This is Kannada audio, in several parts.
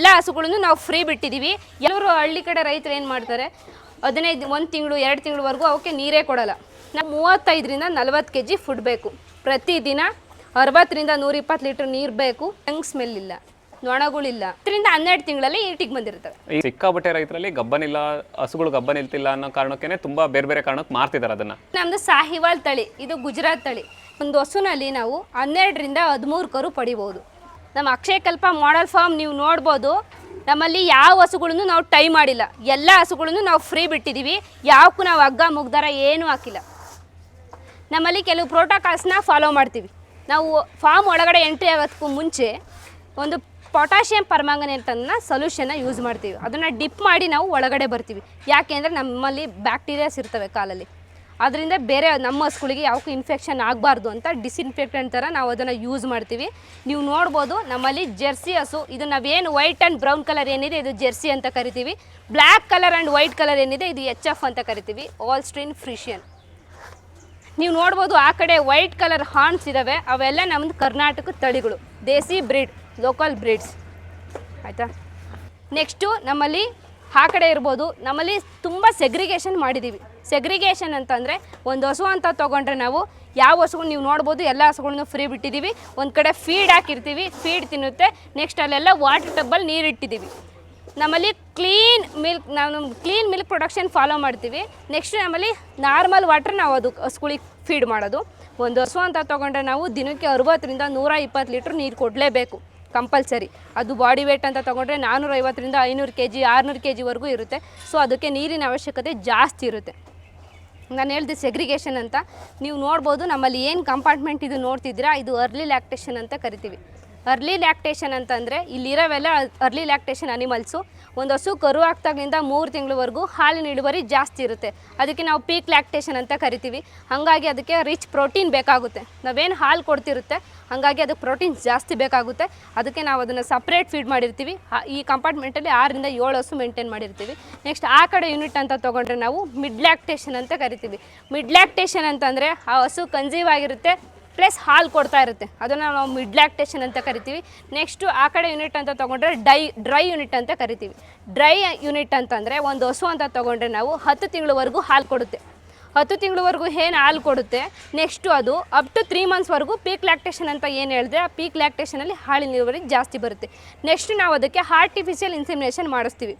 ಎಲ್ಲ ಹಸುಗಳನ್ನು ನಾವು ಫ್ರೀ ಬಿಟ್ಟಿದ್ದೀವಿ ಎಲ್ಲರೂ ಹಳ್ಳಿ ಕಡೆ ರೈತರು ಏನು ಮಾಡ್ತಾರೆ ಹದಿನೈದು ಒಂದು ತಿಂಗಳು ಎರಡು ತಿಂಗಳವರೆಗೂ ಅವಕ್ಕೆ ನೀರೇ ಕೊಡಲ್ಲ. ನಾವು ಮೂವತ್ತೈದರಿಂದ ನಲ್ವತ್ತು ಕೆ ಜಿ ಫುಡ್ ಬೇಕು. ಪ್ರತಿದಿನ ಅರವತ್ತರಿಂದ ನೂರಿಪ್ಪತ್ತು ಲೀಟ್ರ್ ನೀರು ಬೇಕು. ಹೆಂಗೆ ಸ್ಮೆಲ್ ಇಲ್ಲ. ನೊಣಗಳಿಲ್ಲ ಇದರಿಂದ ಹನ್ನೆರಡು ತಿಂಗಳಲ್ಲಿ ಈಟಿಗೆ ಬಂದಿರ್ತಾರೆ ಈ ಸಿಕ್ಕಾಪಟ್ಟೆ ರೈತರಲ್ಲಿ ಗಬ್ಬನಿಲ್ಲ ಹಸುಗಳು ಗಬ್ಬ ನಿಲ್ತಿಲ್ಲ ಅನ್ನೋ ಕಾರಣಕ್ಕೇನೆ ತುಂಬಾ ಬೇರೆ ಬೇರೆ ಕಾರಣಕ್ಕೆ ಮಾರ್ತಿದ್ದಾರೆ ಅದನ್ನ. ನಮ್ದು ಸಾಹಿವಾಲ್ ತಳಿ ಇದು ಗುಜರಾತ್ ತಳಿ. ಒಂದು ಹಸುನಲ್ಲಿ ನಾವು ಹನ್ನೆರಡರಿಂದ ಹದಿಮೂರು ಕರು ಪಡಿಬೋದು. ನಮ್ಮ ಅಕ್ಷಯಕಲ್ಪ ಮಾಡಲ್ ಫಾರ್ಮ್ ನೀವು ನೋಡ್ಬೋದು. ನಮ್ಮಲ್ಲಿ ಯಾವ ಹಸುಗಳನ್ನು ನಾವು ಟೈ ಮಾಡಿಲ್ಲ. ಎಲ್ಲ ಹಸುಗಳನ್ನು ನಾವು ಫ್ರೀ ಬಿಟ್ಟಿದ್ದೀವಿ. ಯಾವಕ್ಕೂ ನಾವು ಹಗ್ಗ, ಮುಗ್ದಾರ ಏನೂ ಹಾಕಿಲ್ಲ. ನಮ್ಮಲ್ಲಿ ಕೆಲವು ಪ್ರೋಟೋಕಾಲ್ಸ್ನ ಫಾಲೋ ಮಾಡ್ತೀವಿ. ನಾವು ಫಾರ್ಮ್ ಒಳಗಡೆ ಎಂಟ್ರಿ ಆಗೋದಕ್ಕೂ ಮುಂಚೆ ಒಂದು ಪೊಟ್ಯಾಷಿಯಂ ಪರ್ಮಾಂಗನೇಟನ್ನು ಸೊಲ್ಯೂಷನ್ನ ಯೂಸ್ ಮಾಡ್ತೀವಿ. ಅದನ್ನು ಡಿಪ್ ಮಾಡಿ ನಾವು ಒಳಗಡೆ ಬರ್ತೀವಿ. ಯಾಕೆಂದರೆ ನಮ್ಮಲ್ಲಿ ಬ್ಯಾಕ್ಟೀರಿಯಾಸ್ ಇರ್ತವೆ ಕಾಲಲ್ಲಿ. ಅದರಿಂದ ಬೇರೆ ನಮ್ಮ ಹಸುಗಳಿಗೆ ಯಾವಕ್ಕೂ ಇನ್ಫೆಕ್ಷನ್ ಆಗಬಾರ್ದು ಅಂತ ಡಿಸ್ಇನ್ಫೆಕ್ಟೆಂಟ್ ಥರ ನಾವು ಅದನ್ನು ಯೂಸ್ ಮಾಡ್ತೀವಿ. ನೀವು ನೋಡ್ಬೋದು ನಮ್ಮಲ್ಲಿ ಜೆರ್ಸಿ ಹಸು, ಇದು ನಾವೇನು ವೈಟ್ ಆ್ಯಂಡ್ ಬ್ರೌನ್ ಕಲರ್ ಏನಿದೆ, ಇದು ಜೆರ್ಸಿ ಅಂತ ಕರಿತೀವಿ. Black colour and white colour ಏನಿದೆ, ಇದು ಎಚ್ ಎಫ್ ಅಂತ ಕರಿತೀವಿ. ಆಲ್ ಸ್ಟ್ರೀನ್ ಫ್ರಿಷಿಯನ್ ನೀವು ನೋಡ್ಬೋದು ಆ ಕಡೆ ವೈಟ್ ಕಲರ್ ಹಾರ್ನ್ಸ್ ಇದ್ದಾವೆ ಅವೆಲ್ಲ ನಮ್ಮದು ಕರ್ನಾಟಕ ತಳಿಗಳು. ದೇಸಿ ಬ್ರೀಡ್ ಲೋಕಲ್ ಬ್ರೀಡ್ಸ್ ಆಯಿತಾ? ನೆಕ್ಸ್ಟು ನಮ್ಮಲ್ಲಿ ಆ ಕಡೆ ಇರ್ಬೋದು, ನಮ್ಮಲ್ಲಿ ತುಂಬ ಸೆಗ್ರಿಗೇಷನ್ ಮಾಡಿದ್ದೀವಿ ಸೆಗ್ರಿಗೇಷನ್ ಅಂತಂದರೆ ಒಂದು ಹಸು ಅಂತ ತೊಗೊಂಡ್ರೆ ನಾವು ಯಾವ ಹಸುಗಳು ನೀವು ನೋಡ್ಬೋದು, ಎಲ್ಲ ಹಸುಗಳನ್ನು ಫ್ರೀ ಬಿಟ್ಟಿದ್ದೀವಿ ಒಂದು ಕಡೆ ಫೀಡ್ ಹಾಕಿರ್ತೀವಿ ಫೀಡ್ ತಿನ್ನುತ್ತೆ. ನೆಕ್ಸ್ಟ್ ಅಲ್ಲೆಲ್ಲ ವಾಟರ್ ಟಬ್ಬಲ್ಲಿ ನೀರು ಇಟ್ಟಿದ್ದೀವಿ ನಮ್ಮಲ್ಲಿ ಕ್ಲೀನ್ ಮಿಲ್ಕ್ ನಾವು ಕ್ಲೀನ್ ಮಿಲ್ಕ್ ಪ್ರೊಡಕ್ಷನ್ ಫಾಲೋ ಮಾಡ್ತೀವಿ. ನೆಕ್ಸ್ಟ್ ನಮ್ಮಲ್ಲಿ ನಾರ್ಮಲ್ ವಾಟರ್ ನಾವು ಅದು ಹಸುಗಳಿಗೆ ಫೀಡ್ ಮಾಡೋದು. ಒಂದು ಹಸು ಅಂತ ತೊಗೊಂಡ್ರೆ ನಾವು ದಿನಕ್ಕೆ ಅರುವತ್ತರಿಂದ ನೂರ ಇಪ್ಪತ್ತು ಲೀಟ್ರ್ ನೀರು ಕೊಡಲೇಬೇಕು ಕಂಪಲ್ಸರಿ ಅದು ಬಾಡಿ ವೇಟ್ ಅಂತ ತೊಗೊಂಡ್ರೆ ನಾನ್ನೂರೈವತ್ತರಿಂದ ಐನೂರು ಕೆ ಜಿ ಆರುನೂರು ಕೆ ಜಿವರೆಗೂ ಇರುತ್ತೆ. ಸೊ ಅದಕ್ಕೆ ನೀರಿನ ಅವಶ್ಯಕತೆ ಜಾಸ್ತಿ ಇರುತ್ತೆ. ನಾನು ಹೇಳ್ದೆ ಸೆಗ್ರಿಗೇಷನ್ ಅಂತ, ನೀವು ನೋಡ್ಬೋದು ನಮ್ಮಲ್ಲಿ ಏನು ಕಂಪಾರ್ಟ್ಮೆಂಟ್ ಇದು ನೋಡ್ತಿದ್ದೀರಾ, ಇದು ಅರ್ಲಿ ಲ್ಯಾಕ್ಟೇಷನ್ ಅಂತ ಕರಿತೀವಿ. ಅರ್ಲಿ ಲ್ಯಾಕ್ಟೇಷನ್ ಅಂತಂದರೆ ಇಲ್ಲಿರೋವೆಲ್ಲ ಅರ್ಲಿ ಲ್ಯಾಕ್ಟೇಷನ್ ಅನಿಮಲ್ಸು ಒಂದು ಹಸು ಕರು ಹಾಕ್ದಾಗಿಂದ ಮೂರು ತಿಂಗಳವರೆಗೂ ಹಾಲಿನ ಇಳುವರಿ ಜಾಸ್ತಿ ಇರುತ್ತೆ. ಅದಕ್ಕೆ ನಾವು ಪೀಕ್ ಲ್ಯಾಕ್ಟೇಷನ್ ಅಂತ ಕರಿತೀವಿ. ಹಾಗಾಗಿ ಅದಕ್ಕೆ ರಿಚ್ ಪ್ರೋಟೀನ್ ಬೇಕಾಗುತ್ತೆ. ನಾವೇನು ಹಾಲು ಕೊಡ್ತಿರುತ್ತೆ, ಹಾಗಾಗಿ ಅದಕ್ಕೆ ಪ್ರೋಟೀನ್ಸ್ ಜಾಸ್ತಿ ಬೇಕಾಗುತ್ತೆ. ಅದಕ್ಕೆ ನಾವು ಅದನ್ನು ಸಪ್ರೇಟ್ ಫೀಡ್ ಮಾಡಿರ್ತೀವಿ. ಈ ಕಂಪಾರ್ಟ್ಮೆಂಟಲ್ಲಿ ಆರರಿಂದ ಏಳು ಹಸು ಮೇಂಟೈನ್ ಮಾಡಿರ್ತೀವಿ. ನೆಕ್ಸ್ಟ್ ಆ ಕಡೆ ಯೂನಿಟ್ ಅಂತ ತೊಗೊಂಡ್ರೆ ನಾವು ಮಿಡ್ ಲ್ಯಾಕ್ಟೇಷನ್ ಅಂತ ಕರಿತೀವಿ. ಮಿಡ್ ಲ್ಯಾಕ್ಟೇಷನ್ ಅಂತಂದರೆ ಆ ಹಸು ಕನ್ಸೀವ್ ಆಗಿರುತ್ತೆ ಪ್ಲಸ್ ಹಾಲು ಕೊಡ್ತಾ ಇರುತ್ತೆ. ಅದನ್ನು ನಾವು ಮಿಡ್ ಲ್ಯಾಕ್ಟೇಷನ್ ಅಂತ ಕರಿತೀವಿ. ನೆಕ್ಸ್ಟು ಆ ಕಡೆ ಯೂನಿಟ್ ಅಂತ ತೊಗೊಂಡ್ರೆ ಡೈ ಡ್ರೈ ಯೂನಿಟ್ ಅಂತ ಕರಿತೀವಿ. ಡ್ರೈ ಯೂನಿಟ್ ಅಂತಂದರೆ ಒಂದು ಹಸು ಅಂತ ತೊಗೊಂಡ್ರೆ ನಾವು ಹತ್ತು ತಿಂಗಳವರೆಗೂ ಹಾಲು ಕೊಡುತ್ತೆ. ಹತ್ತು ತಿಂಗಳವರೆಗೂ ಏನು ಹಾಲು ಕೊಡುತ್ತೆ? ನೆಕ್ಸ್ಟು ಅದು ಅಪ್ ಟು ತ್ರೀ ಮಂತ್ಸ್ವರೆಗೂ ಪೀಕ್ ಲ್ಯಾಕ್ಟೇಷನ್ ಅಂತ ಏನು ಹೇಳಿದ್ರೆ ಆ ಪೀಕ್ ಲ್ಯಾಕ್ಟೇಷನಲ್ಲಿ ಹಾಲಿನ ಇಳುವರಿ ಜಾಸ್ತಿ ಬರುತ್ತೆ. ನೆಕ್ಸ್ಟ್ ನಾವು ಅದಕ್ಕೆ ಆರ್ಟಿಫಿಷಿಯಲ್ ಇನ್ಸಿಮಿನೇಷನ್ ಮಾಡಿಸ್ತೀವಿ.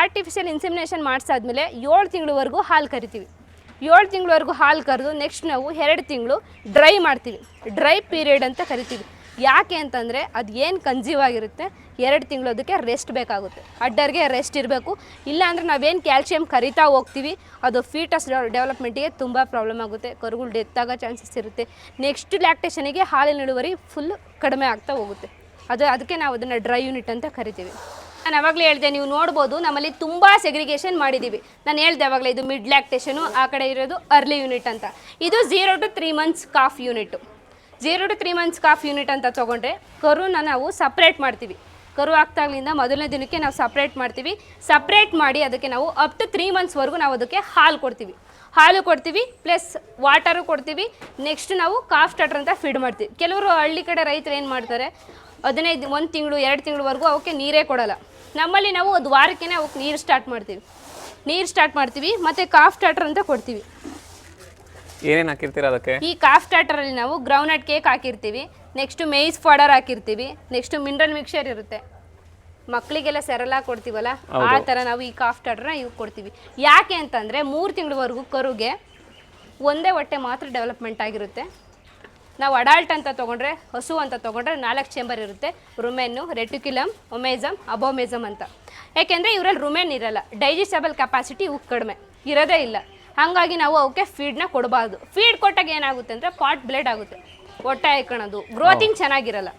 ಆರ್ಟಿಫಿಷಿಯಲ್ ಇನ್ಸಿಮಿನೇಷನ್ ಮಾಡಿಸಾದ್ಮೇಲೆ ಏಳು ತಿಂಗಳವರೆಗೂ ಹಾಲು ಕರಿತೀವಿ. ಏಳು ತಿಂಗಳವರೆಗೂ ಹಾಲು ಕರೆದು ನೆಕ್ಸ್ಟ್ ನಾವು ಎರಡು ತಿಂಗಳು ಡ್ರೈ ಮಾಡ್ತೀವಿ. ಡ್ರೈ ಪೀರಿಯಡ್ ಅಂತ ಕರಿತೀವಿ. ಯಾಕೆ ಅಂತಂದರೆ ಅದು ಏನು ಕನ್ಸ್ಯೂವ್ ಆಗಿರುತ್ತೆ? ಎರಡು ತಿಂಗಳು ಅದಕ್ಕೆ ರೆಸ್ಟ್ ಬೇಕಾಗುತ್ತೆ. ಅಡ್ಡರ್ಗೆ ರೆಸ್ಟ್ ಇರಬೇಕು. ಇಲ್ಲಾಂದರೆ ನಾವೇನು ಕ್ಯಾಲ್ಶಿಯಂ ಕರಿತಾ ಹೋಗ್ತೀವಿ, ಅದು ಫೀಟಸ್ ಡೆವಲಪ್ಮೆಂಟಿಗೆ ತುಂಬ ಪ್ರಾಬ್ಲಮ್ ಆಗುತ್ತೆ. ಕರುಗಳು ಡೆತ್ ಆಗೋ ಚಾನ್ಸಸ್ ಇರುತ್ತೆ. ನೆಕ್ಸ್ಟ್ ಲ್ಯಾಕ್ಟೇಷನಿಗೆ ಹಾಲಿನ ಇಳುವರಿ ಫುಲ್ ಕಡಿಮೆ ಆಗ್ತಾ ಹೋಗುತ್ತೆ. ಅದು ಅದಕ್ಕೆ ನಾವು ಅದನ್ನು ಡ್ರೈ ಯೂನಿಟ್ ಅಂತ ಕರಿತೀವಿ. ನಾನು ಅವಾಗಲೇ ಹೇಳಿದೆ, ನೀವು ನೋಡ್ಬೋದು, ನಮ್ಮಲ್ಲಿ ತುಂಬ ಸೆಗ್ರಿಗೇಷನ್ ಮಾಡಿದ್ದೀವಿ ನಾನು ಹೇಳ್ದೆ ಅವಾಗಲೇ ಇದು ಮಿಡ್ ಲ್ಯಾಕ್ಟೇಷನು ಆ ಕಡೆ ಇರೋದು ಅರ್ಲಿ ಯೂನಿಟ್ ಅಂತ. ಇದು zero to three months calf unit zero to three months calf unit ಅಂತ ತೊಗೊಂಡ್ರೆ, ಕರುನ ನಾವು ಸಪ್ರೇಟ್ ಮಾಡ್ತೀವಿ. ಕರು ಆಗ್ತಾಗ್ಲಿಂದ ಮೊದಲನೇ ದಿನಕ್ಕೆ ನಾವು ಸಪ್ರೇಟ್ ಮಾಡ್ತೀವಿ. ಸಪ್ರೇಟ್ ಮಾಡಿ ಅದಕ್ಕೆ ನಾವು ಅಪ್ ಟು ತ್ರೀ ಮಂತ್ಸ್ವರೆಗೂ ನಾವು ಅದಕ್ಕೆ ಹಾಲು ಕೊಡ್ತೀವಿ. ಹಾಲು ಕೊಡ್ತೀವಿ ಪ್ಲಸ್ ವಾಟರು ಕೊಡ್ತೀವಿ. ನೆಕ್ಸ್ಟ್ ನಾವು ಕಾಫ್ ಸ್ಟಾರ್ಟರ್ ಅಂತ ಫೀಡ್ ಮಾಡ್ತೀವಿ. ಕೆಲವರು ಹಳ್ಳಿ ಕಡೆ ರೈತರು ಏನು ಮಾಡ್ತಾರೆ, ಹದಿನೈದು, ಒಂದು ತಿಂಗಳು, ಎರಡು ತಿಂಗಳವರೆಗೂ ಅವಕ್ಕೆ ನೀರೇ ಕೊಡಲ್ಲ. ನಮ್ಮಲ್ಲಿ ನಾವು ಒಂದು ವಾರಕ್ಕೆ ಅವಕ್ಕೆ ನೀರು ಸ್ಟಾರ್ಟ್ ಮಾಡ್ತೀವಿ. ನೀರು ಸ್ಟಾರ್ಟ್ ಮಾಡ್ತೀವಿ ಮತ್ತು ಕಾಫ್ ಸ್ಟಾರ್ಟರ್ ಅಂತ ಕೊಡ್ತೀವಿ. ಏನೇನು ಹಾಕಿರ್ತೀರ ಅದಕ್ಕೆ? ಈ ಕಾಫ್ ಸ್ಟಾರ್ಟರಲ್ಲಿ ನಾವು ಗ್ರೌಂಡ್ನಟ್ ಕೇಕ್ ಹಾಕಿರ್ತೀವಿ ನೆಕ್ಸ್ಟ್ ಮೇಯ್ಸ್ ಪೌಡರ್ ಹಾಕಿರ್ತೀವಿ ನೆಕ್ಸ್ಟು ಮಿನರಲ್ ಮಿಕ್ಸರ್ ಇರುತ್ತೆ. ಮಕ್ಕಳಿಗೆಲ್ಲ ಸೆರಲ ಕೊಡ್ತೀವಲ್ಲ ಆ ಥರ ನಾವು ಈ ಕಾಫ್ ಸ್ಟಾರ್ಟರ್ನ ಇವು ಕೊಡ್ತೀವಿ. ಯಾಕೆ ಅಂತಂದರೆ ಮೂರು ತಿಂಗಳವರೆಗೂ ಕರುಗೆ ಒಂದೇ ಹೊಟ್ಟೆ ಮಾತ್ರ ಡೆವಲಪ್ಮೆಂಟ್ ಆಗಿರುತ್ತೆ. ನಾವು ಅಡಾಲ್ಟ್ ಅಂತ ತೊಗೊಂಡ್ರೆ ಹಸು ಅಂತ ತೊಗೊಂಡ್ರೆ ನಾಲ್ಕು ಚೇಂಬರ್ ಇರುತ್ತೆ. ರುಮೆನ್ನು ರೆಟಿಕ್ಯುಲಮ್ ಒಮೇಝಮ್ ಅಬೋಮೆಸಮ್ ಅಂತ. ಏಕೆಂದರೆ ಇವರಲ್ಲಿ ರುಮೆನ್ ಇರಲ್ಲ ಡೈಜೆಸ್ಟಬಲ್ ಕೆಪಾಸಿಟಿ ಇವು ಕಡಿಮೆ ಇರೋದೇ ಇಲ್ಲ. ಹಾಗಾಗಿ ನಾವು ಅವಕ್ಕೆ ಫೀಡ್ನ ಕೊಡಬಾರ್ದು. ಫೀಡ್ ಕೊಟ್ಟಾಗ ಏನಾಗುತ್ತೆ ಅಂದರೆ ಪಾಟ್ ಬ್ಲೇಡ್ ಆಗುತ್ತೆ. ಹೊಟ್ಟೆ ಹಾಕೋಣದು ಗ್ರೋತಿಂಗ್ ಚೆನ್ನಾಗಿರಲ್ಲ.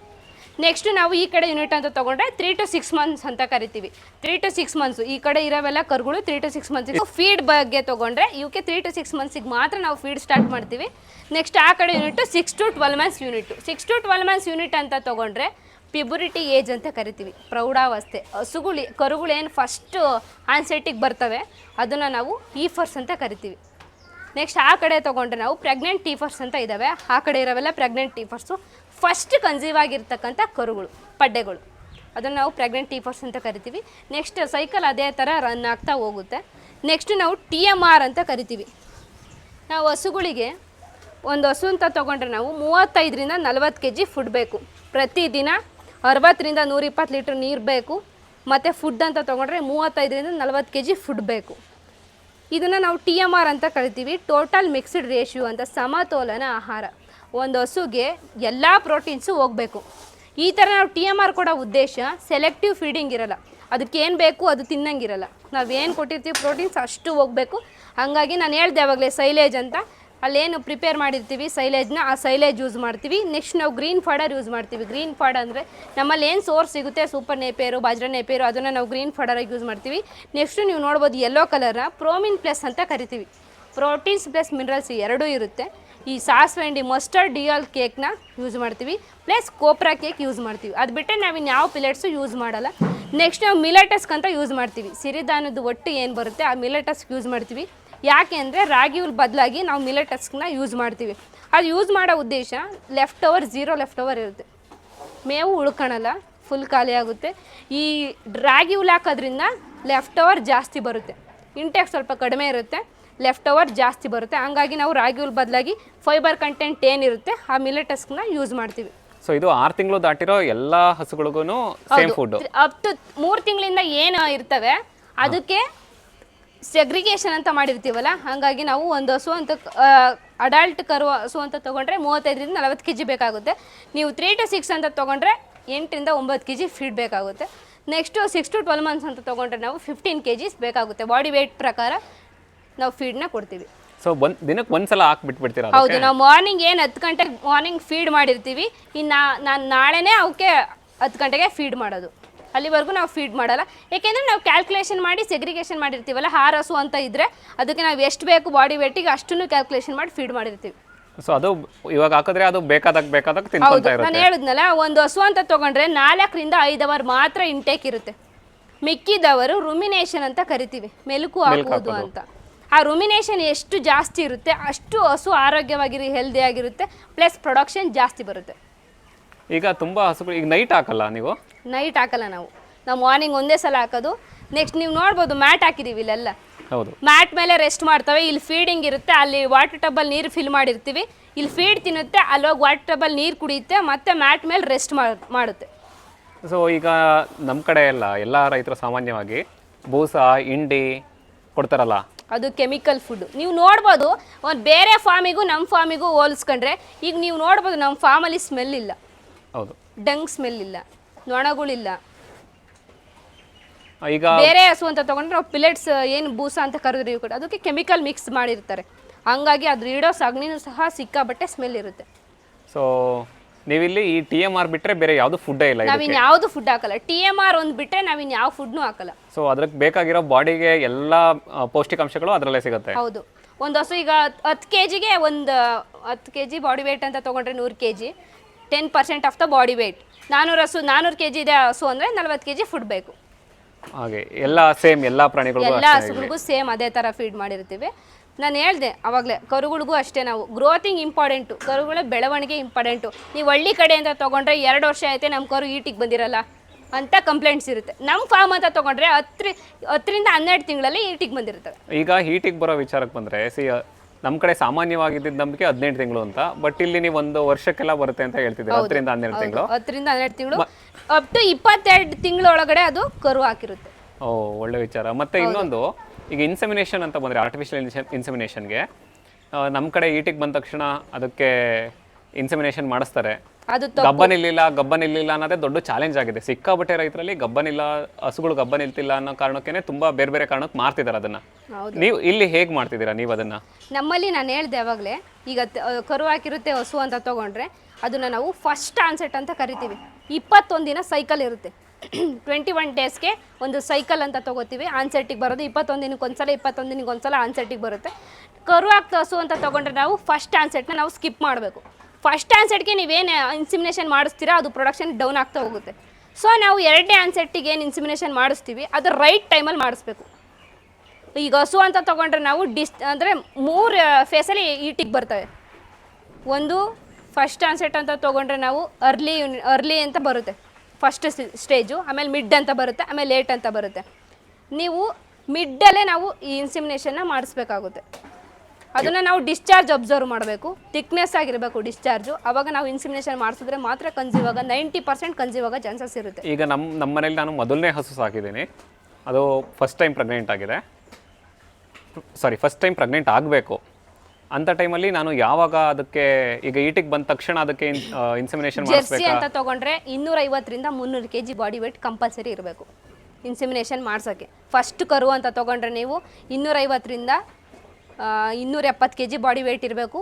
ನೆಕ್ಸ್ಟ್ ನಾವು ಈ ಕಡೆ ಯೂನಿಟ್ ಅಂತ ತೊಗೊಂಡ್ರೆ ತ್ರೀ ಟು ಸಿಕ್ಸ್ ಮಂತ್ಸ್ ಅಂತ ಕರಿತೀವಿ. ತ್ರೀ ಟು ಸಿಕ್ಸ್ ಮಂತ್ಸ್ ಈ ಕಡೆ ಇರೋವೆಲ್ಲ ಕರುಗಳು three to six months feed ಬಗ್ಗೆ ತೊಗೊಂಡ್ರೆ ಇವಕ್ಕೆ ತ್ರೀ ಟು ಸಿಕ್ಸ್ ಮಂತ್ಸಿಗೆ ಮಾತ್ರ ನಾವು ಫೀಡ್ ಸ್ಟಾರ್ಟ್ ಮಾಡ್ತೀವಿ. ನೆಕ್ಸ್ಟ್ ಆ ಕಡೆ unit six to twelve months unit six to twelve months unit ಅಂತ ತೊಗೊಂಡ್ರೆ ಪಿಬುರಿಟಿ ಏಜ್ ಅಂತ ಕರಿತೀವಿ. ಪ್ರೌಢಾವಸ್ಥೆ. ಹಸುಗಳು ಕರುಗಳು ಏನು ಫಸ್ಟ್ ಆನ್ಸೆಟಿಗೆ ಬರ್ತವೆ. ಅದನ್ನು ನಾವು ಈಫರ್ಸ್ ಅಂತ ಕರಿತೀವಿ. ನೆಕ್ಸ್ಟ್ ಆ ಕಡೆ ತೊಗೊಂಡ್ರೆ ನಾವು ಪ್ರೆಗ್ನೆಂಟ್ ಟೀಫರ್ಸ್ ಅಂತ ಇದ್ದಾವೆ ಆ ಕಡೆ ಇರೋವೆಲ್ಲ ಪ್ರೆಗ್ನೆಂಟ್ ಟೀಫರ್ಸು ಫಸ್ಟ್ ಕನ್ಸೀವ್ ಆಗಿರ್ತಕ್ಕಂಥ ಕರುಗಳು, ಪಡ್ಡೆಗಳು. ಅದನ್ನು ನಾವು ಪ್ರೆಗ್ನೆಂಟ್ ಟೀಫರ್ಸ್ ಅಂತ ಕರಿತೀವಿ. ನೆಕ್ಸ್ಟ್ ಸೈಕಲ್ ಅದೇ ಥರ ರನ್ ಆಗ್ತಾ ಹೋಗುತ್ತೆ. ನೆಕ್ಸ್ಟ್ ನಾವು ಟಿ ಎಂ ಆರ್ ಅಂತ ಕರಿತೀವಿ. ನಾವು ಹಸುಗಳಿಗೆ ಒಂದು ಹಸು ಅಂತ ತೊಗೊಂಡ್ರೆ ನಾವು ಮೂವತ್ತೈದರಿಂದ ನಲವತ್ತು ಕೆ ಜಿ ಫುಡ್ ಬೇಕು. ಪ್ರತಿದಿನ ಅರವತ್ತರಿಂದ ನೂರಿಪ್ಪತ್ತು ಲೀಟ್ರ್ ನೀರು ಬೇಕು. ಮತ್ತು ಫುಡ್ ಅಂತ ತೊಗೊಂಡ್ರೆ ಮೂವತ್ತೈದರಿಂದ ನಲವತ್ತು ಕೆ ಜಿ ಫುಡ್ ಬೇಕು. ಇದನ್ನು ನಾವು ಟಿ ಎಂ ಆರ್ ಅಂತ ಕರಿತೀವಿ. ಟೋಟಲ್ ಮಿಕ್ಸ್ಡ್ ರೇಷಿಯೋ ಅಂತ ಸಮತೋಲನ ಆಹಾರ. ಒಂದು ಹಸುಗೆ ಎಲ್ಲ ಪ್ರೋಟೀನ್ಸು ಹೋಗಬೇಕು. ಈ ಥರ ನಾವು ಟಿ ಎಂ ಆರ್ ಕೊಡೋ ಉದ್ದೇಶ ಸೆಲೆಕ್ಟಿವ್ ಫೀಡಿಂಗ್ ಇರಲ್ಲ. ಅದಕ್ಕೆ ಏನು ಬೇಕು ಅದು ತಿನ್ನಂಗಿರಲ್ಲ. ನಾವೇನು ಕೊಟ್ಟಿರ್ತೀವಿ ಪ್ರೋಟೀನ್ಸ್ ಅಷ್ಟು ಹೋಗಬೇಕು. ಹಾಗಾಗಿ ನಾನು ಹೇಳ್ದೆ ಅವಾಗಲೇ ಸೈಲೇಜ್ ಅಂತ. ಅಲ್ಲೇನು ಪ್ರಿಪೇರ್ ಮಾಡಿರ್ತೀವಿ ಸೈಲೇಜ್ನ ಆ ಸೈಲೇಜ್ ಯೂಸ್ ಮಾಡ್ತೀವಿ. ನೆಕ್ಸ್ಟ್ ನಾವು ಗ್ರೀನ್ ಫಾಡರ್ ಯೂಸ್ ಮಾಡ್ತೀವಿ. ಗ್ರೀನ್ ಫಾಡ್ ಅಂದರೆ ನಮ್ಮಲ್ಲಿ ಏನು ಸೋರ್ಸ್ ಸಿಗುತ್ತೆ? ಸೂಪರ್ ನೇಪೇರು ಬಾಜ್ರ ನೇಪೇರು ಅದನ್ನು ನಾವು ಗ್ರೀನ್ ಫಾಡರಾಗಿ ಯೂಸ್ ಮಾಡ್ತೀವಿ. ನೆಕ್ಸ್ಟ್ ನೀವು ನೋಡ್ಬೋದು ಯೆಲ್ಲೋ ಕಲರ್ನ ಪ್ರೋಮಿನ್ ಪ್ಲಸ್ ಅಂತ ಕರಿತೀವಿ. ಪ್ರೋಟೀನ್ಸ್ ಪ್ಲಸ್ ಮಿನರಲ್ಸ್ ಎರಡೂ ಇರುತ್ತೆ. ಈ ಸಾಸಿವೆ ಹಿಂಡಿ ಮಸ್ಟರ್ಡ್ ಡಿಯಾಲ್ ಕೇಕ್ನ ಯೂಸ್ ಮಾಡ್ತೀವಿ. ಪ್ಲಸ್ ಕೋಪ್ರಾ ಕೇಕ್ ಯೂಸ್ ಮಾಡ್ತೀವಿ. ಅದು ಬಿಟ್ಟರೆ ನಾವು ಯಾವ ಪಿಲೆಟ್ಸು ಯೂಸ್ ಮಾಡಲ್ಲ. ನೆಕ್ಸ್ಟ್ ನಾವು ಮಿಲೆಟಸ್ಕ್ ಅಂತ ಯೂಸ್ ಮಾಡ್ತೀವಿ. ಸಿರಿಧಾನದ ಒಟ್ಟು ಏನು ಬರುತ್ತೆ ಆ ಮಿಲೆಟಸ್ಕ್ ಯೂಸ್ ಮಾಡ್ತೀವಿ. ಯಾಕೆ ಅಂದರೆ ರಾಗಿ ಹುಲ್ ಬದಲಾಗಿ ನಾವು ಮಿಲೆಟಸ್ಕ್ನ ಯೂಸ್ ಮಾಡ್ತೀವಿ. ಅದು ಯೂಸ್ ಮಾಡೋ ಉದ್ದೇಶ left over zero left over ಇರುತ್ತೆ. ಮೇವು ಉಳ್ಕೊಳಲ್ಲ ಫುಲ್ ಖಾಲಿ ಆಗುತ್ತೆ. ಈ ರಾಗಿ ಹುಲ್ ಹಾಕೋದ್ರಿಂದ ಲೆಫ್ಟ್ ಓವರ್ ಜಾಸ್ತಿ ಬರುತ್ತೆ. ಇಂಟೆಕ್ ಸ್ವಲ್ಪ ಕಡಿಮೆ ಇರುತ್ತೆ. ಲೆಫ್ಟ್ ಓವರ್ ಜಾಸ್ತಿ ಬರುತ್ತೆ. ಹಂಗಾಗಿ ನಾವು ರಾಗಿ ಹುಲ್ ಬದಲಾಗಿ ಫೈಬರ್ ಕಂಟೆಂಟ್ ಏನಿರುತ್ತೆ ಆ ಮಿಲೆಟಸ್ಕ್ನ ಯೂಸ್ ಮಾಡ್ತೀವಿ. ಸೊ ಇದು ಆರು ತಿಂಗಳು ದಾಟಿರೋ ಎಲ್ಲ ಹಸುಗಳಿಗೂ ಸೇಮ್ ಫುಡ್ ಅಪ್ ಟು ಮೂರು ತಿಂಗಳಿಂದ ಏನು ಇರ್ತವೆ ಅದಕ್ಕೆ ಸೆಗ್ರಿಗೇಷನ್ ಅಂತ ಮಾಡಿರ್ತೀವಲ್ಲ ಹಾಗಾಗಿ ನಾವು ಒಂದು ಹಸು ಅಂತ ಅಡಲ್ಟ್ ಕರು ಹಸು ಅಂತ ತೊಗೊಂಡ್ರೆ ಮೂವತ್ತೈದರಿಂದ ನಲವತ್ತು ಕೆ ಜಿ ಬೇಕಾಗುತ್ತೆ. ನೀವು ತ್ರೀ ಟು ಸಿಕ್ಸ್ ಅಂತ ತೊಗೊಂಡ್ರೆ ಎಂಟರಿಂದ ಒಂಬತ್ತು ಕೆ ಜಿ ಫೀಡ್ ಬೇಕಾಗುತ್ತೆ. Next six to twelve months ಅಂತ ತೊಗೊಂಡ್ರೆ ನಾವು ಫಿಫ್ಟೀನ್ ಕೆ ಜಿಸ್ ಬೇಕಾಗುತ್ತೆ. ಬಾಡಿ ವೆಯ್ಟ್ ಪ್ರಕಾರ ನಾವು ಫೀಡ್ನ ಕೊಡ್ತೀವಿ. ಸೊ ಒಂದ್ ದಿನಕ್ಕೆ ಒಂದ್ಸಲ ಹಾಕ್ಬಿಟ್ಬಿಡ್ತೀರಾ ಹೌದು ನಾವು ಮಾರ್ನಿಂಗ್ ಏನು ಹತ್ತು ಗಂಟೆಗೆ ಮಾರ್ನಿಂಗ್ ಫೀಡ್ ಮಾಡಿರ್ತೀವಿ ಇನ್ನು ನಾನು ನಾಳೆನೇ ಅವಕ್ಕೆ ಹತ್ತು ಗಂಟೆಗೆ ಫೀಡ್ ಮಾಡೋದು. ಅಲ್ಲಿವರೆಗೂ ನಾವು ಫೀಡ್ ಮಾಡಲ್ಲ. ಏಕೆಂದರೆ ನಾವು ಕ್ಯಾಲ್ಕುಲೇಷನ್ ಮಾಡಿ ಸೆಗ್ರಿಗೇಷನ್ ಮಾಡಿರ್ತೀವಲ್ಲ ಹಾರಸು ಹಸು ಅಂತ ಇದ್ದರೆ ಅದಕ್ಕೆ ನಾವು ಎಷ್ಟು ಬೇಕು ಬಾಡಿ ವೇಟಿಗೆ ಅಷ್ಟನ್ನು ಕ್ಯಾಲ್ಕುಲೇಷನ್ ಮಾಡಿ ಫೀಡ್ ಮಾಡಿರ್ತೀವಿ. ಸೊ ಅದು ಇವಾಗ ಹಾಕಿದ್ರೆ ಅದು ಬೇಕಾದಾಗ ಬೇಕಾದಾಗ ಹೌದು ತಿನ್ಕೊಂತ ನಾನು ಇರುತ್ತೆ. ಹೇಳಿದ್ನಲ್ಲ ಒಂದು ಹಸು ಅಂತ ತೊಗೊಂಡ್ರೆ ನಾಲ್ಕರಿಂದ ಐದು ಅವರ್ ಮಾತ್ರ ಇಂಟೇಕ್ ಇರುತ್ತೆ. ಮಿಕ್ಕಿದವರು ರುಮಿನೇಷನ್ ಅಂತ ಕರಿತೀವಿ ಮೆಲುಕು ಹಾಕುವುದು. ಅಂತ. ಆ ರುಮಿನೇಷನ್ ಎಷ್ಟು ಜಾಸ್ತಿ ಇರುತ್ತೆ ಅಷ್ಟು ಹಸು ಆರೋಗ್ಯವಾಗಿರಿ ಹೆಲ್ದಿ ಆಗಿರುತ್ತೆ ಪ್ಲಸ್ ಪ್ರೊಡಕ್ಷನ್ ಜಾಸ್ತಿ ಬರುತ್ತೆ. ಈಗ ತುಂಬ ಹಸುಗಳು ಈಗ ನೈಟ್ ಹಾಕಲ್ಲ ನೀವು? ನೈಟ್ ಹಾಕಲ್ಲ ನಾವು. ನಾವು ಮಾರ್ನಿಂಗ್ ಒಂದೇ ಸಲ ಹಾಕೋದು. ನೆಕ್ಸ್ಟ್ ನೀವು ನೋಡ್ಬೋದು ಮ್ಯಾಟ್ ಹಾಕಿದ್ದೀವಿ ಇಲ್ಲೆಲ್ಲ. ಹೌದು. ಮ್ಯಾಟ್ ಮೇಲೆ ರೆಸ್ಟ್ ಮಾಡ್ತವೆ. ಇಲ್ಲಿ ಫೀಡಿಂಗ್ ಇರುತ್ತೆ ಅಲ್ಲಿ ವಾಟರ್ ಟಬ್ಬಲ್ಲಿ ನೀರು ಫಿಲ್ ಮಾಡಿರ್ತೀವಿ. ಇಲ್ಲಿ ಫೀಡ್ ತಿನ್ನುತ್ತೆ ಅಲ್ಲಿ ಹೋಗಿ ವಾಟರ್ ಟಬ್ಬಲ್ಲಿ ನೀರು ಕುಡಿಯುತ್ತೆ ಮತ್ತೆ ಮ್ಯಾಟ್ ಮೇಲೆ ರೆಸ್ಟ್ ಮಾಡುತ್ತೆ. ಸೊ ಈಗ ನಮ್ಮ ಕಡೆ ಎಲ್ಲ ಎಲ್ಲ ರೈತರು ಸಾಮಾನ್ಯವಾಗಿ ಬೂಸ ಹಿಂಡಿ ಕೊಡ್ತಾರಲ್ಲ ಅದು ಕೆಮಿಕಲ್ ಫುಡ್ ನೀವು ನೋಡ್ಬೋದು ಒಂದು ಬೇರೆ ಫಾರ್ಮಿಗೂ ನಮ್ಮ ಫಾರ್ಮಿಗೂ ಹೋಲಿಸ್ಕೊಂಡ್ರೆ ಈಗ ನೀವು ನೋಡ್ಬೋದು ನಮ್ಮ ಫಾರ್ಮಲ್ಲಿ ಸ್ಮೆಲ್ ಇಲ್ಲ. ಹೌದು. ಡಂಗ್ ಸ್ಮೆಲ್ ಇಲ್ಲ. ನೊಣಗಳಿಲ್ಲ. ಈಗ ಬೇರೆ ಹಸು ಅಂತ ತಗೊಂಡ್ರೆ ನಾವು ಪಿಲೆಟ್ಸ್ ಏನು ಬೂಸ ಅಂತ ಕರೆದ್ರಿ ಕೂಡ ಅದಕ್ಕೆ ಕೆಮಿಕಲ್ ಮಿಕ್ಸ್ ಮಾಡಿರ್ತಾರೆ. ಹಂಗಾಗಿ ಅದ್ರ ಇಡೋ ಸಗಣಿನೂ ಸಹ ಸಿಕ್ಕಾಬಟ್ಟೆ ಸ್ಮೆಲ್ ಇರುತ್ತೆ. ಸೊ ನೀವಿಲ್ಲಿ ಈ ಟಿ ಎಂ ಆರ್ ಬಿಟ್ರೆ ಬೇರೆ ಯಾವುದು ಫುಡ್ ಇಲ್ಲ ನಾವಿನ್ ಯಾವುದು ಫುಡ್ ಹಾಕಲ್ಲ. ಟಿ ಎಂ ಆರ್ ಒಂದು ಬಿಟ್ಟರೆ ನಾವಿನ್ ಯಾವ ಫುಡ್ನು ಹಾಕಲ್ಲ. ಸೊ ಅದಕ್ಕೆ ಬೇಕಾಗಿರೋ ಬಾಡಿಗೆ ಎಲ್ಲ ಆ, ಪೌಷ್ಟಿಕಾಂಶಗಳು ಅದರಲ್ಲೇ ಸಿಗುತ್ತೆ. ಹೌದು. ಒಂದು ಹಸು ಈಗ ಹತ್ತು ಕೆ ಜಿಗೆ ಒಂದು ಹತ್ತು ಕೆ ಜಿ ಬಾಡಿ ವೇಟ್ ಅಂತ ತೊಗೊಂಡ್ರೆ ನೂರು K G ten percent of the body weight ನಾನ್ನೂರು ಹಸು ನಾನ್ನೂರು ಕೆ ಜಿ ಇದೆ ಹಸು ಅಂದರೆ ನಲ್ವತ್ತು ಕೆ ಜಿ ಫುಡ್ ಬೇಕು. ಹಾಗೆ ಎಲ್ಲ ಸೇಮ್ ಎಲ್ಲ ಪ್ರಾಣಿಗಳಿಗೂ ಎಲ್ಲ ಅಷ್ಟೇ ಹಸುಗಳಿಗೂ ಸೇಮ್ ಅದೇ ಥರ ಫೀಡ್ ಮಾಡಿರ್ತೀವಿ. ನಾನು ಹೇಳ್ದೆ ಅವಾಗಲೇ ಕರುಗಳಿಗೂ ಅಷ್ಟೇ ನಾವು. ಗ್ರೋತಿಂಗ್ ಇಂಪಾರ್ಟೆಂಟು ಕರುಗಳ ಬೆಳವಣಿಗೆ ಇಂಪಾರ್ಟೆಂಟು ನೀವು ಹಳ್ಳಿ ಕಡೆಯಿಂದ ತೊಗೊಂಡ್ರೆ ಎರಡು ವರ್ಷ ಐತೆ ನಮ್ಮ ಕರು ಈಟಿಗೆ ಬಂದಿರಲ್ಲ ಅಂತ ಕಂಪ್ಲೇಂಟ್ಸ್ ಇರುತ್ತೆ. ನಮ್ಮ ಫಾರ್ಮ್ ಅಂತ ತೊಗೊಂಡ್ರೆ ಹತ್ರ ಹತ್ತರಿಂದ ಹನ್ನೆರಡು ತಿಂಗಳಲ್ಲಿ ಈಟಿಗೆ ಬಂದಿರ್ತವೆ ಈಗ ಹೀಟಿಗೆ ಬರೋ ವಿಚಾರಕ್ಕೆ ಬಂದರೆ ಸಿ ನಮ್ಮ ಕಡೆ ಸಾಮಾನ್ಯವಾಗಿದ್ದ ನಂಬಿಕೆ ಹದಿನೆಂಟು ತಿಂಗಳು ಅಂತ ಬಟ್ ಇಲ್ಲಿ ನೀವು ಒಂದು ವರ್ಷಕ್ಕೆಲ್ಲ ಬರುತ್ತೆ ಅಂತ ಹೇಳ್ತಿದ್ದೀರಾ ಹತ್ತರಿಂದ ಹನ್ನೆರಡು ತಿಂಗಳು. ಹತ್ತರಿಂದ ಹನ್ನೆರಡು ತಿಂಗಳು. ಅಪ್ ಟು ಇಪ್ಪತ್ತೆರಡು ತಿಂಗಳೊಳಗಡೆ ಅದು ಕರು ಹಾಕಿರುತ್ತೆ. ಓ ಒಳ್ಳೆ ವಿಚಾರ. ಮತ್ತೆ ಇನ್ನೊಂದು ಈಗ ಇನ್ಸೆಮಿನೇಷನ್ ಅಂತ ಬಂದರೆ ಆರ್ಟಿಫಿಷಿಯಲ್ ಇನ್ಸೆಮಿನೇಷನ್ಗೆ ನಮ್ಮ ಕಡೆ ಈಟಿಗೆ ಬಂದ ತಕ್ಷಣ ಅದಕ್ಕೆ ಇನ್ಸೆಮಿನೇಷನ್ ಮಾಡಿಸ್ತಾರೆ. ಅದು ಗಬ್ಬನ್ ಇಲ್ಲಿಲ್ಲ ಗಬ್ಬನ್ ಇಲ್ಲಿಲ್ಲ ಅನ್ನೋದೇ ದೊಡ್ಡ ಚಾಲೆಂಜ್ ಆಗಿದೆ. ಸಿಕ್ಕಾಬಟ್ಟೆ ರೈತರಲ್ಲಿ ಗಬ್ಬನಿಲ್ಲ ಹಸುಗಳು ಗಬ್ಬನ್ ಇಲ್ತಿಲ್ಲ ಅನ್ನೋ ಕಾರಣಕ್ಕೇನೆ ತುಂಬಾ ಬೇರೆ ಬೇರೆ ಕಾರಣಕ್ಕೆ ಮಾರ್ತಿದ್ದಾರೆ ಅದನ್ನ. ನೀವು ಇಲ್ಲಿ ಹೇಗೆ ಮಾಡ್ತಿದ್ದೀರಾ ನೀವು ಅದನ್ನ? ನಮ್ಮಲ್ಲಿ ನಾನು ಹೇಳ್ದೆ ಅವಾಗಲೇ ಈಗ ಕರು ಹಾಕಿರುತ್ತೆ ಹಸು ಅಂತ ತಗೊಂಡ್ರೆ ಅದನ್ನ ನಾವು ಫಸ್ಟ್ ಆನ್ಸೆಟ್ ಅಂತ ಕರಿತೀವಿ. ಇಪ್ಪತ್ತೊಂದು ದಿನ ಸೈಕಲ್ ಇರುತ್ತೆ. ಟ್ವೆಂಟಿ ಒನ್ ಡೇಸ್ಗೆ ಒಂದು ಸೈಕಲ್ ಅಂತ ತೊಗೋತೀವಿ. ಆನ್ಸೆಟ್ಟಿಗೆ ಬರೋದು ಇಪ್ಪತ್ತೊಂದು ದಿನಕ್ಕೆ ಒಂದ್ಸಲ, ಇಪ್ಪತ್ತೊಂದು ದಿನಕ್ಕೆ ಆನ್ಸೆಟ್ಟಿಗೆ ಬರುತ್ತೆ. ಕರು ಆಗ್ತಾ ಹಸು ಅಂತ ತೊಗೊಂಡ್ರೆ ನಾವು ಫಸ್ಟ್ ಆನ್ಸೆಟ್ನ ನಾವು ಸ್ಕಿಪ್ ಮಾಡಬೇಕು. ಫಸ್ಟ್ ಆನ್ಸೆಟ್ಗೆ ನೀವೇನು ಇನ್ಸಿಮಿನೇಷನ್ ಮಾಡಿಸ್ತೀರಾ, ಅದು ಪ್ರೊಡಕ್ಷನ್ ಡೌನ್ ಆಗ್ತಾ ಹೋಗುತ್ತೆ. ಸೊ ನಾವು ಎರಡನೇ ಆನ್ಸೆಟ್ಟಿಗೆ ಏನು ಇನ್ಸಿಮಿನೇಷನ್ ಮಾಡಿಸ್ತೀವಿ, ಅದು ರೈಟ್ ಟೈಮಲ್ಲಿ ಮಾಡಿಸ್ಬೇಕು. ಈಗ ಹಸು ಅಂತ ತೊಗೊಂಡ್ರೆ ನಾವು ಡಿಸ್ ಅಂದರೆ ಮೂರು ಫೇಸಲ್ಲಿ ಈಟಿಗೆ ಬರ್ತವೆ. ಒಂದು ಫಸ್ಟ್ ಆನ್ಸೆಟ್ ಅಂತ ತೊಗೊಂಡ್ರೆ ನಾವು ಅರ್ಲಿ ಅರ್ಲಿ ಅಂತ ಬರುತ್ತೆ. ಫಸ್ಟ್ ಸ್ಟೇಜು ಆಮೇಲೆ ಮಿಡ್ ಅಂತ ಬರುತ್ತೆ, ಆಮೇಲೆ ಲೇಟ್ ಅಂತ ಬರುತ್ತೆ. ನೀವು ಮಿಡ್ಡಲ್ಲೇ ನಾವು ಈ ಇನ್ಸಿಮಿನೇಷನ್ನ ಮಾಡಿಸ್ಬೇಕಾಗುತ್ತೆ. ಅದನ್ನು ನಾವು ಡಿಸ್ಚಾರ್ಜ್ ಅಬ್ಸರ್ವ್ ಮಾಡಬೇಕು. ಥಿಕ್ನೆಸ್ ಆಗಿರಬೇಕು ಡಿಸ್ಚಾರ್ಜು ಅವಾಗ ನಾವು ಇನ್ಸಿಮಿನೇಷನ್ ಮಾಡಿಸಿದ್ರೆ ಮಾತ್ರ ಕನ್ಸೀವ್ ಆಗ ನೈಂಟಿ ಪರ್ಸೆಂಟ್ ಕನ್ಸೀವ್ ಆಗೋ ಚಾನ್ಸಸ್ ಇರುತ್ತೆ. ಈಗ ನಮ್ಮ ನಮ್ಮ ಮನೇಲಿ ನಾನು ಮೊದಲನೇ ಹಸು ಸಾಕಿದ್ದೀನಿ. ಅದು ಫಸ್ಟ್ ಟೈಮ್ ಪ್ರೆಗ್ನೆಂಟ್ ಆಗಿದೆ. ಸಾರಿ ಫಸ್ಟ್ ಟೈಮ್ ಪ್ರೆಗ್ನೆಂಟ್ ಆಗಬೇಕು. ಅಂಥ ಟೈಮಲ್ಲಿ ನಾನು ಯಾವಾಗ ಅದಕ್ಕೆ ಈಗ ಈಟಿಗೆ ಬಂದ ತಕ್ಷಣ ಅದಕ್ಕೆ ಇನ್ಸಿಮಿನೇಷನ್ ಜೆರ್ಸಿ ಅಂತ ತಗೊಂಡ್ರೆ ಇನ್ನೂರೈವತ್ತರಿಂದ ಮುನ್ನೂರು K G body weight compulsory ಇರಬೇಕು. ಇನ್ಸಿಮಿನೇಷನ್ ಮಾಡ್ಸೋಕ್ಕೆ ಫಸ್ಟ್ ಕರು ಅಂತ ತೊಗೊಂಡ್ರೆ ನೀವು ಇನ್ನೂರೈವತ್ತರಿಂದ ಇನ್ನೂರ ಎಪ್ಪತ್ತು ಕೆ ಜಿ ಬಾಡಿ ವೆಯ್ಟ್ ಇರಬೇಕು.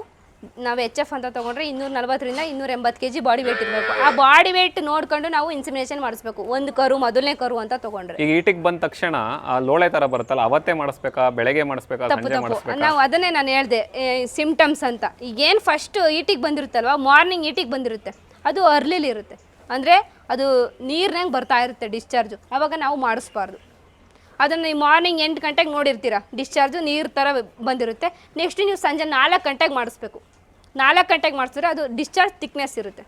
ನಾವು ಎಚ್ ಎಫ್ ಅಂತ ತೊಗೊಂಡ್ರೆ ಇನ್ನೂರ ನಲ್ವತ್ತರಿಂದ ಇನ್ನೂರ ಎಂಬತ್ತು ಕೆ ಜಿ ಬಾಡಿ ವೇಟ್ ಇರಬೇಕು. ಆ ಬಾಡಿ ವೇಟ್ ನೋಡ್ಕೊಂಡು ನಾವು ಇನ್ಸಿಮಿನೇಷನ್ ಮಾಡಿಸ್ಬೇಕು. ಒಂದು ಕರು ಮೊದಲನೇ ಕರು ಅಂತ ತೊಗೊಂಡ್ರೆ. ಈಗ ಈಟಿಗೆ ಬಂದ ತಕ್ಷಣ ಆ ಲೋಳೆ ಥರ ಬರುತ್ತಲ್ಲ ಅವತ್ತೇ ಮಾಡಿಸ್ಬೇಕಾ ಬೆಳಗ್ಗೆ ಮಾಡಿಸ್ಬೇಕಾ ತಪ್ಪು ಸಂಜೆ ತಪ್ಪು. ಮಾಡಿಸ್ಬೇಕಾ? ನಾವು ಅದನ್ನೇ ನಾನು ಹೇಳಿದೆ ಸಿಮ್ಟಮ್ಸ್ ಅಂತ. ಈಗೇನು ಫಸ್ಟ್ ಈಟಿಗೆ ಬಂದಿರುತ್ತಲ್ವ ಮಾರ್ನಿಂಗ್ ಈಟಿಗೆ ಬಂದಿರುತ್ತೆ. ಅದು ಅರ್ಲಿಲಿ ಇರುತ್ತೆ. ಅಂದರೆ ಅದು ನೀರ್ನಂಗೆ ಬರ್ತಾ ಇರುತ್ತೆ ಡಿಸ್ಚಾರ್ಜು ಅವಾಗ ನಾವು ಮಾಡಿಸ್ಬಾರ್ದು. ಅದನ್ನು ನೀವು ಮಾರ್ನಿಂಗ್ ಎಂಟು ಗಂಟೆಗೆ ನೋಡಿರ್ತೀರ? ಡಿಸ್ಚಾರ್ಜು ನೀರು ಥರ ಬಂದಿರುತ್ತೆ. ನೆಕ್ಸ್ಟ್ ನೀವು ಸಂಜೆ ನಾಲ್ಕು ಗಂಟೆಗೆ ಮಾಡಿಸ್ಬೇಕು. ನಾಲ್ಕು ಗಂಟೆಗೆ ಮಾಡಿಸಿದ್ರೆ ಅದು ಡಿಸ್ಚಾರ್ಜ್ ಥಿಕ್ನೆಸ್ ಇರುತ್ತೆ.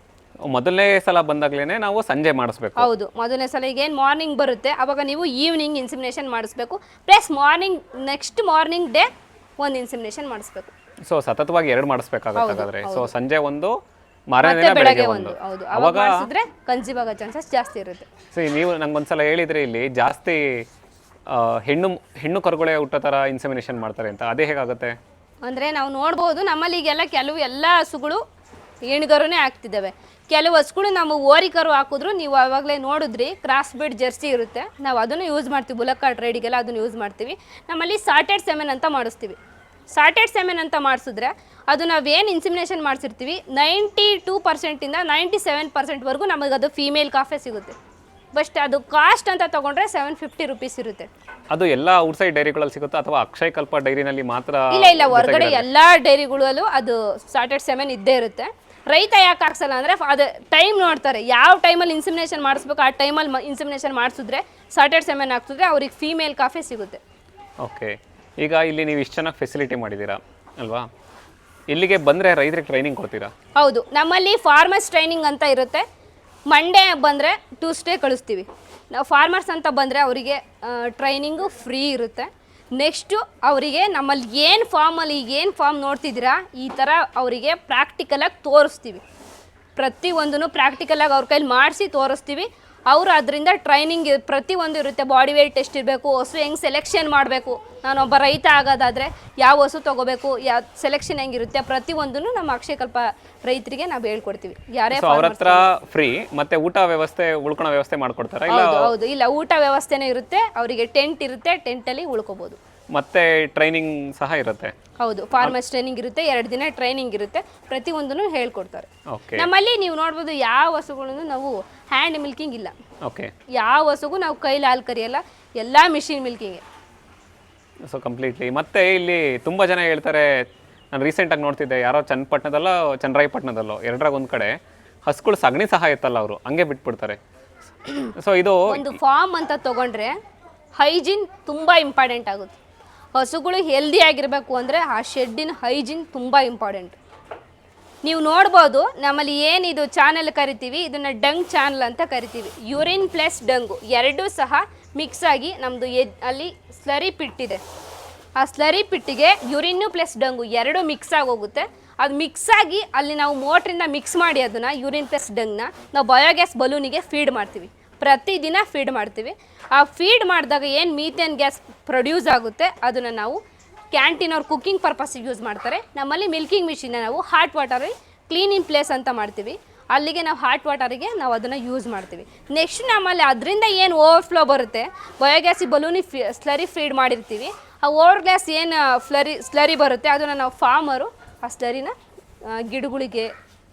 ಮೊದಲನೇ ಸಲ ಬಂದಾಗಲೇ ನಾವು ಸಂಜೆ ಮಾಡಿಸ್ಬೇಕು. ಹೌದು ಮೊದಲನೇ ಸಲ ಈಗ ಏನು ಮಾರ್ನಿಂಗ್ ಬರುತ್ತೆ ಅವಾಗ ನೀವು ಈವ್ನಿಂಗ್ ಇನ್ಸಿಮಿನೇಷನ್ ಮಾಡಿಸ್ಬೇಕು. Plus morning next morning day ಒಂದು ಇನ್ಸಿಮಿನೇಷನ್ ಮಾಡಿಸ್ಬೇಕು. ಸೊ ಸತತವಾಗಿ ಎರಡು ಮಾಡಿಸ್ಬೇಕಾಗತ್ತೆ ಸೊ ಸಂಜೆ ಒಂದು ಮಾರನೇ ಬೆಳಗ್ಗೆ ಒಂದು. ಹೌದು ಅವಾಗ ಮಾಡಿಸಿದ್ರೆ ಕನ್ಸೀವ್ ಆಗೋ ಚಾನ್ಸಸ್ ಜಾಸ್ತಿ ಇರುತ್ತೆ. ಸೊ ನೀವು ನಂಗೆ ಒಂದ್ಸಲ ಹೇಳಿದ್ರೆ ಇಲ್ಲಿ ಜಾಸ್ತಿ ಹೆಣ್ಣು ಹೆಣ್ಣು ಕರುಗಳೇ ಹುಟ್ಟೋ ಥರ ಇನ್ಸಮಿನೇಷನ್ ಮಾಡ್ತಾರೆ ಅಂತ. ಅದೇ ಹೇಗಾಗುತ್ತೆ? ಅಂದರೆ ನಾವು ನೋಡ್ಬೋದು ನಮ್ಮಲ್ಲಿ ಈಗೆಲ್ಲ ಕೆಲವು ಎಲ್ಲ ಹಸುಗಳು ಹೆಣ್ಗರುನೇ ಆಗ್ತಿದ್ದಾವೆ ಕೆಲವು ಹಸುಗಳು ನಮ್ಮ ಓರಿಕರು ಹಾಕಿದ್ರು ನೀವು ಆವಾಗಲೇ ನೋಡಿದ್ರಿ ಕ್ರಾಸ್ ಬಿಡ್ ಜರ್ಸಿ ಇರುತ್ತೆ. ನಾವು ಅದನ್ನು ಯೂಸ್ ಮಾಡ್ತೀವಿ ಬುಲಕ್ ಕಾರ್ಡ್ ರೈಡಿಗೆಲ್ಲ ಅದನ್ನು ಯೂಸ್ ಮಾಡ್ತೀವಿ. ನಮ್ಮಲ್ಲಿ ಸಾಟೆಡ್ ಸೆಮೆನ್ ಅಂತ ಮಾಡಿಸ್ತೀವಿ. ಸಾರ್ಟೆಡ್ ಸೆಮೆನ್ ಅಂತ ಮಾಡಿಸಿದ್ರೆ ಅದು ನಾವೇನು ಇನ್ಸಿಮಿನೇಷನ್ ಮಾಡಿಸಿರ್ತೀವಿ ನೈಂಟಿ ಟೂ ಪರ್ಸೆಂಟಿಂದ ನೈಂಟಿ ಸೆವೆನ್ ಪರ್ಸೆಂಟ್ವರೆಗೂ ನಮಗೆ ಅದು ಫೀಮೇಲ್ ಕಾಫೆ ಸಿಗುತ್ತೆ. ಬಟ್ ಅದು ಕಾಸ್ಟ್ ಅಂತ ತಗೊಂಡ್ರೆ ಸೆವೆನ್ ಫಿಫ್ಟಿ ರುಪೀಸ್ ಇರುತ್ತೆ. ಅದು ಎಲ್ಲ ಔಟ್ಸೈಡ್ ಡೈರಿಗಳಲ್ಲಿ ಸಿಗುತ್ತಾ? ಅಥವಾ ಅಕ್ಷಯ್ ಕಲ್ಪ ಡೈರಿನಲ್ಲಿ ಮಾತ್ರ ಇಲ್ಲ ಇಲ್ಲ ಹೊರಗಡೆ ಎಲ್ಲ ಡೈರಿಗಳಲ್ಲೂ ಅದು ಸ್ಟಾರ್ಟೆಡ್ ಸೆವೆನ್ ಇದ್ದೇ ಇರುತ್ತೆ. ರೈತ ಯಾಕೆ ಹಾಕ್ಸಲ್ಲ ಅಂದರೆ ಅದು ಟೈಮ್ ನೋಡ್ತಾರೆ. ಯಾವ ಟೈಮಲ್ಲಿ ಇನ್ಸಿಮಿನೇಷನ್ ಮಾಡಿಸ್ಬೇಕು ಆ ಟೈಮಲ್ಲಿ ಇನ್ಸಿಮಿನೇಷನ್ ಮಾಡಿಸಿದ್ರೆ ಸಾರ್ಟೆಡ್ ಸೆವೆನ್ ಹಾಕ್ಸಿದ್ರೆ ಅವ್ರಿಗೆ ಫೀಮೇಲ್ ಕಾಫಿ ಸಿಗುತ್ತೆ. ಓಕೆ ಈಗ ಇಲ್ಲಿ ನೀವು ಇಷ್ಟು ಚೆನ್ನಾಗಿ ಫೆಸಿಲಿಟಿ ಮಾಡಿದ್ದೀರಾ ಅಲ್ವಾ? ಇಲ್ಲಿಗೆ ಬಂದರೆ ರೈತರಿಗೆ ಟ್ರೈನಿಂಗ್ ಕೊಡ್ತೀರಾ? ಹೌದು. ನಮ್ಮಲ್ಲಿ ಫಾರ್ಮರ್ಸ್ ಟ್ರೈನಿಂಗ್ ಅಂತ ಇರುತ್ತೆ. ಮಂಡೇ ಬಂದರೆ ಟ್ಯೂಸ್ಡೇ ಕಳಿಸ್ತೀವಿ. ನಾವು ಫಾರ್ಮರ್ಸ್ ಅಂತ ಬಂದರೆ ಅವರಿಗೆ ಟ್ರೈನಿಂಗು ಫ್ರೀ ಇರುತ್ತೆ. ನೆಕ್ಸ್ಟು ಅವರಿಗೆ ನಮ್ಮಲ್ಲಿ ಏನು ಫಾರ್ಮಲ್ಲಿ ಈಗ ಏನು ಫಾರ್ಮ್ ನೋಡ್ತಿದ್ದೀರಾ, ಈ ಥರ ಅವರಿಗೆ ಪ್ರಾಕ್ಟಿಕಲಾಗಿ ತೋರಿಸ್ತೀವಿ. ಪ್ರತಿಯೊಂದೂ ಪ್ರಾಕ್ಟಿಕಲಾಗಿ ಅವ್ರ ಕೈಲಿ ಮಾಡಿಸಿ ತೋರಿಸ್ತೀವಿ. ಅವರು ಅದರಿಂದ ಟ್ರೈನಿಂಗ್ ಪ್ರತಿಯೊಂದು ಇರುತ್ತೆ. ಬಾಡಿ ವೇಟ್ ಟೆಸ್ಟ್ ಇರಬೇಕು ಹಸು ಹೆಂಗೆ ಸೆಲೆಕ್ಷನ್ ಮಾಡಬೇಕು. ನಾನೊಬ್ಬ ರೈತ ಆಗೋದಾದರೆ ಯಾವ ಹಸು ತೊಗೋಬೇಕು ಯಾವ ಸೆಲೆಕ್ಷನ್ ಹೆಂಗಿರುತ್ತೆ ಪ್ರತಿಯೊಂದನ್ನು ನಮ್ಮ ಅಕ್ಷಯಕಲ್ಪ ರೈತರಿಗೆ ನಾವು ಹೇಳ್ಕೊಡ್ತೀವಿ. ಯಾರೇ ಅವ್ರ ಹತ್ರ ಫ್ರೀ ಮತ್ತೆ ಊಟ ವ್ಯವಸ್ಥೆ ಉಳ್ಕೊಳೋ ವ್ಯವಸ್ಥೆ ಮಾಡ್ಕೊಡ್ತಾರೆ? ಇಲ್ಲ ಹೌದು ಹೌದು. ಇಲ್ಲ ಊಟ ವ್ಯವಸ್ಥೆನೇ ಇರುತ್ತೆ. ಅವರಿಗೆ ಟೆಂಟ್ ಇರುತ್ತೆ ಟೆಂಟಲ್ಲಿ ಉಳ್ಕೋಬೋದು. ಮತ್ತೆ ಟ್ರೈನಿಂಗ್ ಸಹ ಇರುತ್ತೆ? ಹೌದು ಫಾರ್ಮರ್ಸ್ ಟ್ರೈನಿಂಗ್ ಇರುತ್ತೆ ಎರಡು ದಿನ ಟ್ರೈನಿಂಗ್ ಇರುತ್ತೆ. ಪ್ರತಿಯೊಂದನ್ನು ಹೇಳ್ಕೊಡ್ತಾರೆ. ನಮ್ಮಲ್ಲಿ ನೀವು ನೋಡ್ಬೋದು ಯಾವ ಹಸುಗಳನ್ನು ನಾವು ಹ್ಯಾಂಡ್ ಮಿಲ್ಕಿಂಗ್ ಇಲ್ಲ. ಓಕೆ ಯಾವ ಹಸುಗೂ ನಾವು ಕೈಲಿ ಹಾಲು ಕರಿಯಲ್ಲ ಎಲ್ಲ ಮಿಷಿನ್ ಮಿಲ್ಕಿಂಗ್ ಸೊ ಕಂಪ್ಲೀಟ್ಲಿ ಮತ್ತೆ ಇಲ್ಲಿ ತುಂಬ ಜನ ಹೇಳ್ತಾರೆ ನಾನು ರೀಸೆಂಟಾಗಿ ನೋಡ್ತಿದ್ದೆ ಯಾರೋ ಚನ್ನಪಟ್ಟಣದಲ್ಲೋ ಚನ್ನರಾಯಪಟ್ಟಣದಲ್ಲೋ ಎರಡರಾಗ ಒಂದು ಕಡೆ ಹಸುಗಳು ಸಗಣಿ ಸಹ ಇತ್ತಲ್ಲ ಅವರು ಹಂಗೆ ಬಿಟ್ಬಿಡ್ತಾರೆ. ಸೊ ಇದು ಒಂದು ಫಾರ್ಮ್ ಅಂತ ತಗೊಂಡ್ರೆ ಹೈಜೀನ್ ತುಂಬ ಇಂಪಾರ್ಟೆಂಟ್ ಆಗುತ್ತೆ. ಹಸುಗಳು ಹೆಲ್ದಿ ಆಗಿರಬೇಕು ಅಂದರೆ ಆ ಶೆಡ್ಡಿನ ಹೈಜೀನ್ ತುಂಬ ಇಂಪಾರ್ಟೆಂಟ್ ನೀವು ನೋಡ್ಬೋದು ನಮ್ಮಲ್ಲಿ ಏನಿದು ಚಾನಲ್ ಕರಿತೀವಿ, ಇದನ್ನು ಡಂಗ್ ಚಾನಲ್ ಅಂತ ಕರಿತೀವಿ. ಯೂರಿನ್ ಪ್ಲಸ್ ಡಂಗು, ಎರಡೂ ಸಹ ಮಿಕ್ಸ್ ಆಗಿ ನಮ್ಮದು ಎದ್, ಅಲ್ಲಿ ಸ್ಲರಿ ಪಿಟ್ಟಿದೆ. ಆ ಸ್ಲರಿ ಪಿಟ್ಟಿಗೆ ಯೂರಿನ್ನು ಪ್ಲಸ್ ಡಂಗು ಎರಡು ಮಿಕ್ಸ್ ಆಗಿ ಹೋಗುತ್ತೆ ಅದು ಮಿಕ್ಸ್ ಆಗಿ ಅಲ್ಲಿ ನಾವು ಮೋಟ್ರಿಂದ ಮಿಕ್ಸ್ ಮಾಡಿ ಅದನ್ನು ಯೂರಿನ್ ಪ್ಲಸ್ ಡಂಗ್ನ ನಾವು ಬಯೋಗ್ಯಾಸ್ ಬಲೂನಿಗೆ ಫೀಡ್ ಮಾಡ್ತೀವಿ. ಪ್ರತಿದಿನ ಫೀಡ್ ಮಾಡ್ತೀವಿ. ಆ ಫೀಡ್ ಮಾಡಿದಾಗ ಏನು ಮೀಥೇನ್ ಗ್ಯಾಸ್ ಪ್ರೊಡ್ಯೂಸ್ ಆಗುತ್ತೆ, ಅದನ್ನು ನಾವು ಕ್ಯಾಂಟೀನ್ ಅವ್ರು ಕುಕ್ಕಿಂಗ್ ಪರ್ಪಸ್ಸಿಗೆ ಯೂಸ್ ಮಾಡ್ತಾರೆ. ನಮ್ಮಲ್ಲಿ ಮಿಲ್ಕಿಂಗ್ ಮಿಷಿನ್ನ ನಾವು hot water clean in place ಅಂತ ಮಾಡ್ತೀವಿ. ಅಲ್ಲಿಗೆ ನಾವು ಹಾಟ್ ವಾಟರಿಗೆ ನಾವು ಅದನ್ನು ಯೂಸ್ ಮಾಡ್ತೀವಿ. ನೆಕ್ಸ್ಟ್ ನಮ್ಮಲ್ಲಿ ಅದರಿಂದ ಏನು ಓವರ್ ಫ್ಲೋ ಬರುತ್ತೆ ಬಯೋಗ್ಯಾಸಿ ಬಲೂನಿ ಫಿ ಸ್ಲರಿ ಫೀಡ್ ಮಾಡಿರ್ತೀವಿ. ಆ ಓವರ್ ಗ್ಯಾಸ್ ಏನು ಫ್ಲರಿ ಸ್ಲರಿ ಬರುತ್ತೆ? ಅದನ್ನು ನಾವು ಫಾರ್ಮರು ಆ ಸ್ಲರಿನ ಗಿಡಗಳಿಗೆ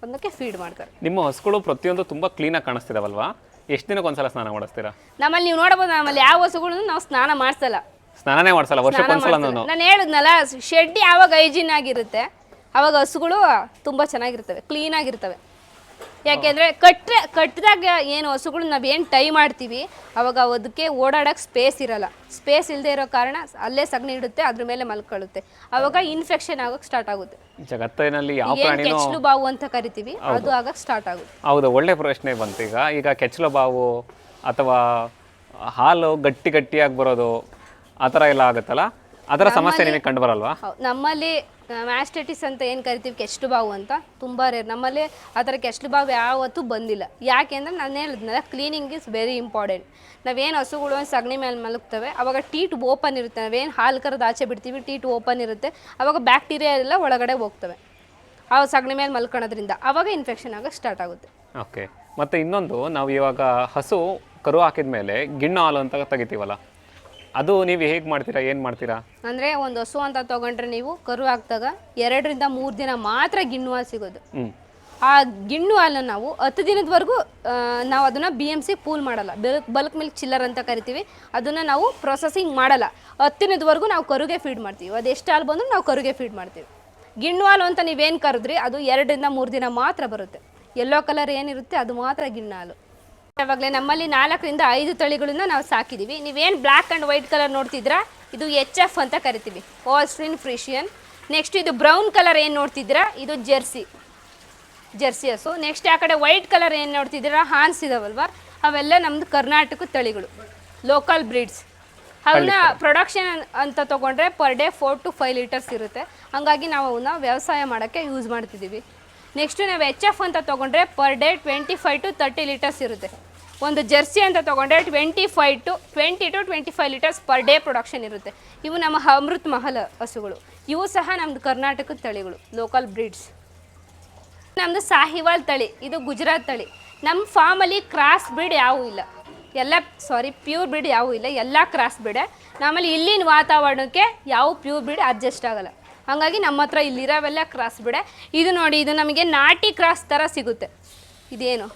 ಅದಕ್ಕೆ ಫೀಡ್ ಮಾಡ್ತಾರೆ. ನಿಮ್ಮ ಹಸುಗಳು ಪ್ರತಿಯೊಂದು ತುಂಬ ಕ್ಲೀನಾಗಿ ಕಾಣಿಸ್ತಿದಾವಲ್ವಾ? ಎಷ್ಟು ದಿನಕ್ಕೆ ಒಂದ್ಸಲ ಸ್ನಾನ ಮಾಡಿಸ್ತೀರಾ? ನಮ್ಮಲ್ಲಿ ನೀವು ನೋಡಬಹುದು ನಮ್ಮಲ್ಲಿ ಯಾವ ಹಸುಗಳನ್ನು ನಾವು ಸ್ನಾನ ಮಾಡಿಸಲ್ಲ. ಸ್ನಾನನೇ ಮಾಡಿಸಲ್ಲ ವರ್ಷಕ್ಕೆ ಒಂದ್ಸಲ ನಾನು ನಾನು ಹೇಳಿದ್ನಲ್ಲ ಶೆಡ್ ಯಾವಾಗ ಹೈಜಿನ್ ಆಗಿರುತ್ತೆ. ಅವಾಗ ಹಸುಗಳು ತುಂಬಾ ಚೆನ್ನಾಗಿರ್ತವೆ ಕ್ಲೀನ್ ಆಗಿರ್ತವೆ. ಯಾಕೆಂದ್ರೆ ಕಟ್ಟರೆ ಕಟ್ಟಿದಾಗ ಏನು ಹಸುಗಳು ಏನು ಟೈ ಮಾಡ್ತೀವಿ ಅವಾಗ ಅದಕ್ಕೆ ಓಡಾಡಕ್ಕೆ ಸ್ಪೇಸ್ ಇರಲ್ಲ. ಸ್ಪೇಸ್ ಇಲ್ಲದೆ ಇರೋ ಕಾರಣ ಅಲ್ಲೇ ಸಗಣಿ ಇಡುತ್ತೆ ಅದ್ರ ಮೇಲೆ ಮಲ್ಕೊಳ್ಳುತ್ತೆ. ಅವಾಗ ಇನ್ಫೆಕ್ಷನ್ ಆಗೋಕೆ ಸ್ಟಾರ್ಟ್ ಆಗುತ್ತೆ. ಜಗತ್ತಿನಲ್ಲಿ ಯಾವ ಪ್ರಾಣಿ ಪ್ರಾಣಿನೂ ಕೆಚ್ಚಲು ಬಾವು ಅಂತ ಕರಿತೀವಿ ಅದು ಆಗಕ್ಕೆ ಸ್ಟಾರ್ಟ್ ಆಗುತ್ತೆ. ಹೌದು ಒಳ್ಳೆ ಪ್ರಶ್ನೆ ಬಂತು. ಈಗ ಈಗ ಕೆಚ್ಚಲು ಬಾವು ಅಥವಾ ಹಾಲು ಗಟ್ಟಿ ಗಟ್ಟಿಯಾಗಿ ಬರೋದು ಆ ಥರ ಎಲ್ಲ ಆಗುತ್ತಲ್ಲ? ಅದರ ಸಮಸ್ಯೆ ನಿಮಗೆ ಕಂಡು ಬರಲ್ವಾ ಹೌದು ನಮ್ಮಲ್ಲಿ ಮ್ಯಾಸ್ಟೈಟಿಸ್ ಅಂತ ಏನು ಕರಿತೀವಿ ಕೆಸ್ಟ್ ಬಾವು ಅಂತ ತುಂಬ ರೇರ್ ನಮ್ಮಲ್ಲಿ ಆ ಥರ ಕೆಸ್ಟ್ ಬಾವು ಯಾವತ್ತೂ ಬಂದಿಲ್ಲ. ಯಾಕೆ ಅಂದರೆ ನಾನು ಹೇಳಿದ್ನಲ್ಲ ಕ್ಲೀನಿಂಗ್ ಇಸ್ ವೆರಿ ಇಂಪಾರ್ಟೆಂಟ್ ನಾವೇನು ಹಸುಗಳು ಸಗಣಿ ಮೇಲೆ ಮಲಗ್ತವೆ ಅವಾಗ ಟೀಟ್ ಓಪನ್ ಇರುತ್ತೆ. ನಾವೇನು ಹಾಲು ಕರೆದು ಆಚೆ ಬಿಡ್ತೀವಿ ಟೀಟ್ ಓಪನ್ ಇರುತ್ತೆ. ಅವಾಗ ಬ್ಯಾಕ್ಟೀರಿಯಾ ಎಲ್ಲ ಒಳಗಡೆ ಹೋಗ್ತವೆ. ಆ ಸಗಣಿ ಮೇಲೆ ಮಲ್ಕೊಳೋದ್ರಿಂದ ಅವಾಗ ಇನ್ಫೆಕ್ಷನ್ ಆಗೋಕ್ಕೆ ಸ್ಟಾರ್ಟ್ ಆಗುತ್ತೆ. ಓಕೆ ಮತ್ತು ಇನ್ನೊಂದು ನಾವು ಇವಾಗ ಹಸು ಕರು ಹಾಕಿದ ಮೇಲೆ ಗಿಣ್ಣು ಹಾಲು ಅಂತ ತೆಗಿತೀವಲ್ಲ? ಅದು ನೀವು ಹೇಗೆ ಮಾಡ್ತೀರಾ ಏನು ಮಾಡ್ತೀರಾ? ಅಂದರೆ ಒಂದು ಹಸು ಅಂತ ತೊಗೊಂಡ್ರೆ ನೀವು ಕರು ಹಾಕ್ದಾಗ ಎರಡರಿಂದ ಮೂರು ದಿನ ಮಾತ್ರ ಗಿಣ್ಣು ಹಾಲು ಸಿಗೋದು. ಆ ಗಿಣ್ಣು ಹಾಲನ್ನು ನಾವು ಹತ್ತು ದಿನದವರೆಗೂ ನಾವು ಅದನ್ನು ಬಿ ಎಂ ಸಿ ಪೂಲ್ ಮಾಡಲ್ಲ. ಬಲ್ಕ್ ಬಲ್ಕ್ ಮಿಲ್ಕ್ ಚಿಲ್ಲರ್ ಅಂತ ಕರಿತೀವಿ. ಅದನ್ನು ನಾವು ಪ್ರೊಸೆಸಿಂಗ್ ಮಾಡಲ್ಲ. ಹತ್ತು ದಿನದವರೆಗೂ ನಾವು ಕರುಗೆ ಫೀಡ್ ಮಾಡ್ತೀವಿ. ಅದು ಎಷ್ಟು ಹಾಲು ಬಂದರೂ ನಾವು ಕರುಗೆ ಫೀಡ್ ಮಾಡ್ತೀವಿ. ಗಿಣ್ಣು ಹಾಲು ಅಂತ ನೀವೇನು ಕರೆದ್ರಿ ಅದು ಎರಡರಿಂದ ಮೂರು ದಿನ ಮಾತ್ರ ಬರುತ್ತೆ. ಎಲ್ಲೋ ಕಲರ್ ಏನಿರುತ್ತೆ ಅದು ಮಾತ್ರ ಗಿಣ್ಣು ಹಾಲು. ಇವಾಗಲೇ ನಮ್ಮಲ್ಲಿ ನಾಲ್ಕರಿಂದ ಐದು ತಳಿಗಳನ್ನ ನಾವು ಸಾಕಿದ್ದೀವಿ. ನೀವೇನು ಬ್ಲ್ಯಾಕ್ ಆ್ಯಂಡ್ ವೈಟ್ ಕಲರ್ ನೋಡ್ತಿದ್ರಾ ಇದು ಎಚ್ ಎಫ್ ಅಂತ ಕರಿತೀವಿ. ಹೋಲ್ಸ್ಟ್ರಿನ್ ಫ್ರಿಷಿಯನ್ ನೆಕ್ಸ್ಟ್ ಇದು ಬ್ರೌನ್ ಕಲರ್ ಏನು ನೋಡ್ತಿದ್ದೀರಾ? ಇದು ಜೆರ್ಸಿ ಜೆರ್ಸಿ ಹಸು ನೆಕ್ಸ್ಟ್ ಆ ಕಡೆ ವೈಟ್ ಕಲರ್ ಏನು ನೋಡ್ತಿದ್ದೀರಾ? ಹಾನ್ಸ್ ಇದಾವಲ್ವಾ? ಅವೆಲ್ಲ ನಮ್ಮದು ಕರ್ನಾಟಕ ತಳಿಗಳು. ಲೋಕಲ್ ಬ್ರೀಡ್ಸ್ ಅವನ್ನ ಪ್ರೊಡಕ್ಷನ್ ಅಂತ ತೊಗೊಂಡ್ರೆ per day four to five litres ಇರುತ್ತೆ. ಹಂಗಾಗಿ ನಾವು ಅವನ್ನ ವ್ಯವಸಾಯ ಮಾಡೋಕ್ಕೆ ಯೂಸ್ ಮಾಡ್ತಿದ್ದೀವಿ. ನೆಕ್ಸ್ಟು ನಾವು ಎಚ್ ಎಫ್ ಅಂತ ತೊಗೊಂಡ್ರೆ per day twenty five to thirty litres ಇರುತ್ತೆ. ಒಂದು ಜರ್ಸಿ ಅಂತ ತೊಗೊಂಡ್ರೆ twenty five to twenty to twenty five litres per day production ಇರುತ್ತೆ. ಇವು ನಮ್ಮ ಅಮೃತ್ ಮಹಲ್ ಹಸುಗಳು. ಇವು ಸಹ ನಮ್ಮದು ಕರ್ನಾಟಕದ ತಳಿಗಳು ಲೋಕಲ್ ಬ್ರೀಡ್ಸ್ ನಮ್ಮದು ಸಾಹಿವಾಲ್ ತಳಿ, ಇದು ಗುಜರಾತ್ ತಳಿ. ನಮ್ಮ ಫಾರ್ಮಲ್ಲಿ ಕ್ರಾಸ್ ಬ್ರೀಡ್ ಯಾವೂ ಇಲ್ಲ. ಎಲ್ಲ ಸಾರಿ ಪ್ಯೂರ್ ಬ್ರೀಡ್ ಯಾವೂ ಇಲ್ಲ. ಎಲ್ಲ ಕ್ರಾಸ್ ಬ್ರೀಡೆ ನಮ್ಮಲ್ಲಿ ಇಲ್ಲಿನ ವಾತಾವರಣಕ್ಕೆ ಯಾವ ಪ್ಯೂರ್ ಬ್ರೀಡ್ ಅಡ್ಜಸ್ಟ್ ಆಗಲ್ಲ. ಹಾಗಾಗಿ ನಮ್ಮ ಹತ್ರ ಇಲ್ಲಿರೋವೆಲ್ಲ ಕ್ರಾಸ್ ಬಿಡೆ. ಇದು ನೋಡಿ ಇದು ನಮಗೆ ನಾಟಿ ಕ್ರಾಸ್ ತರ ಸಿಗುತ್ತೆ. ಇದೇನು?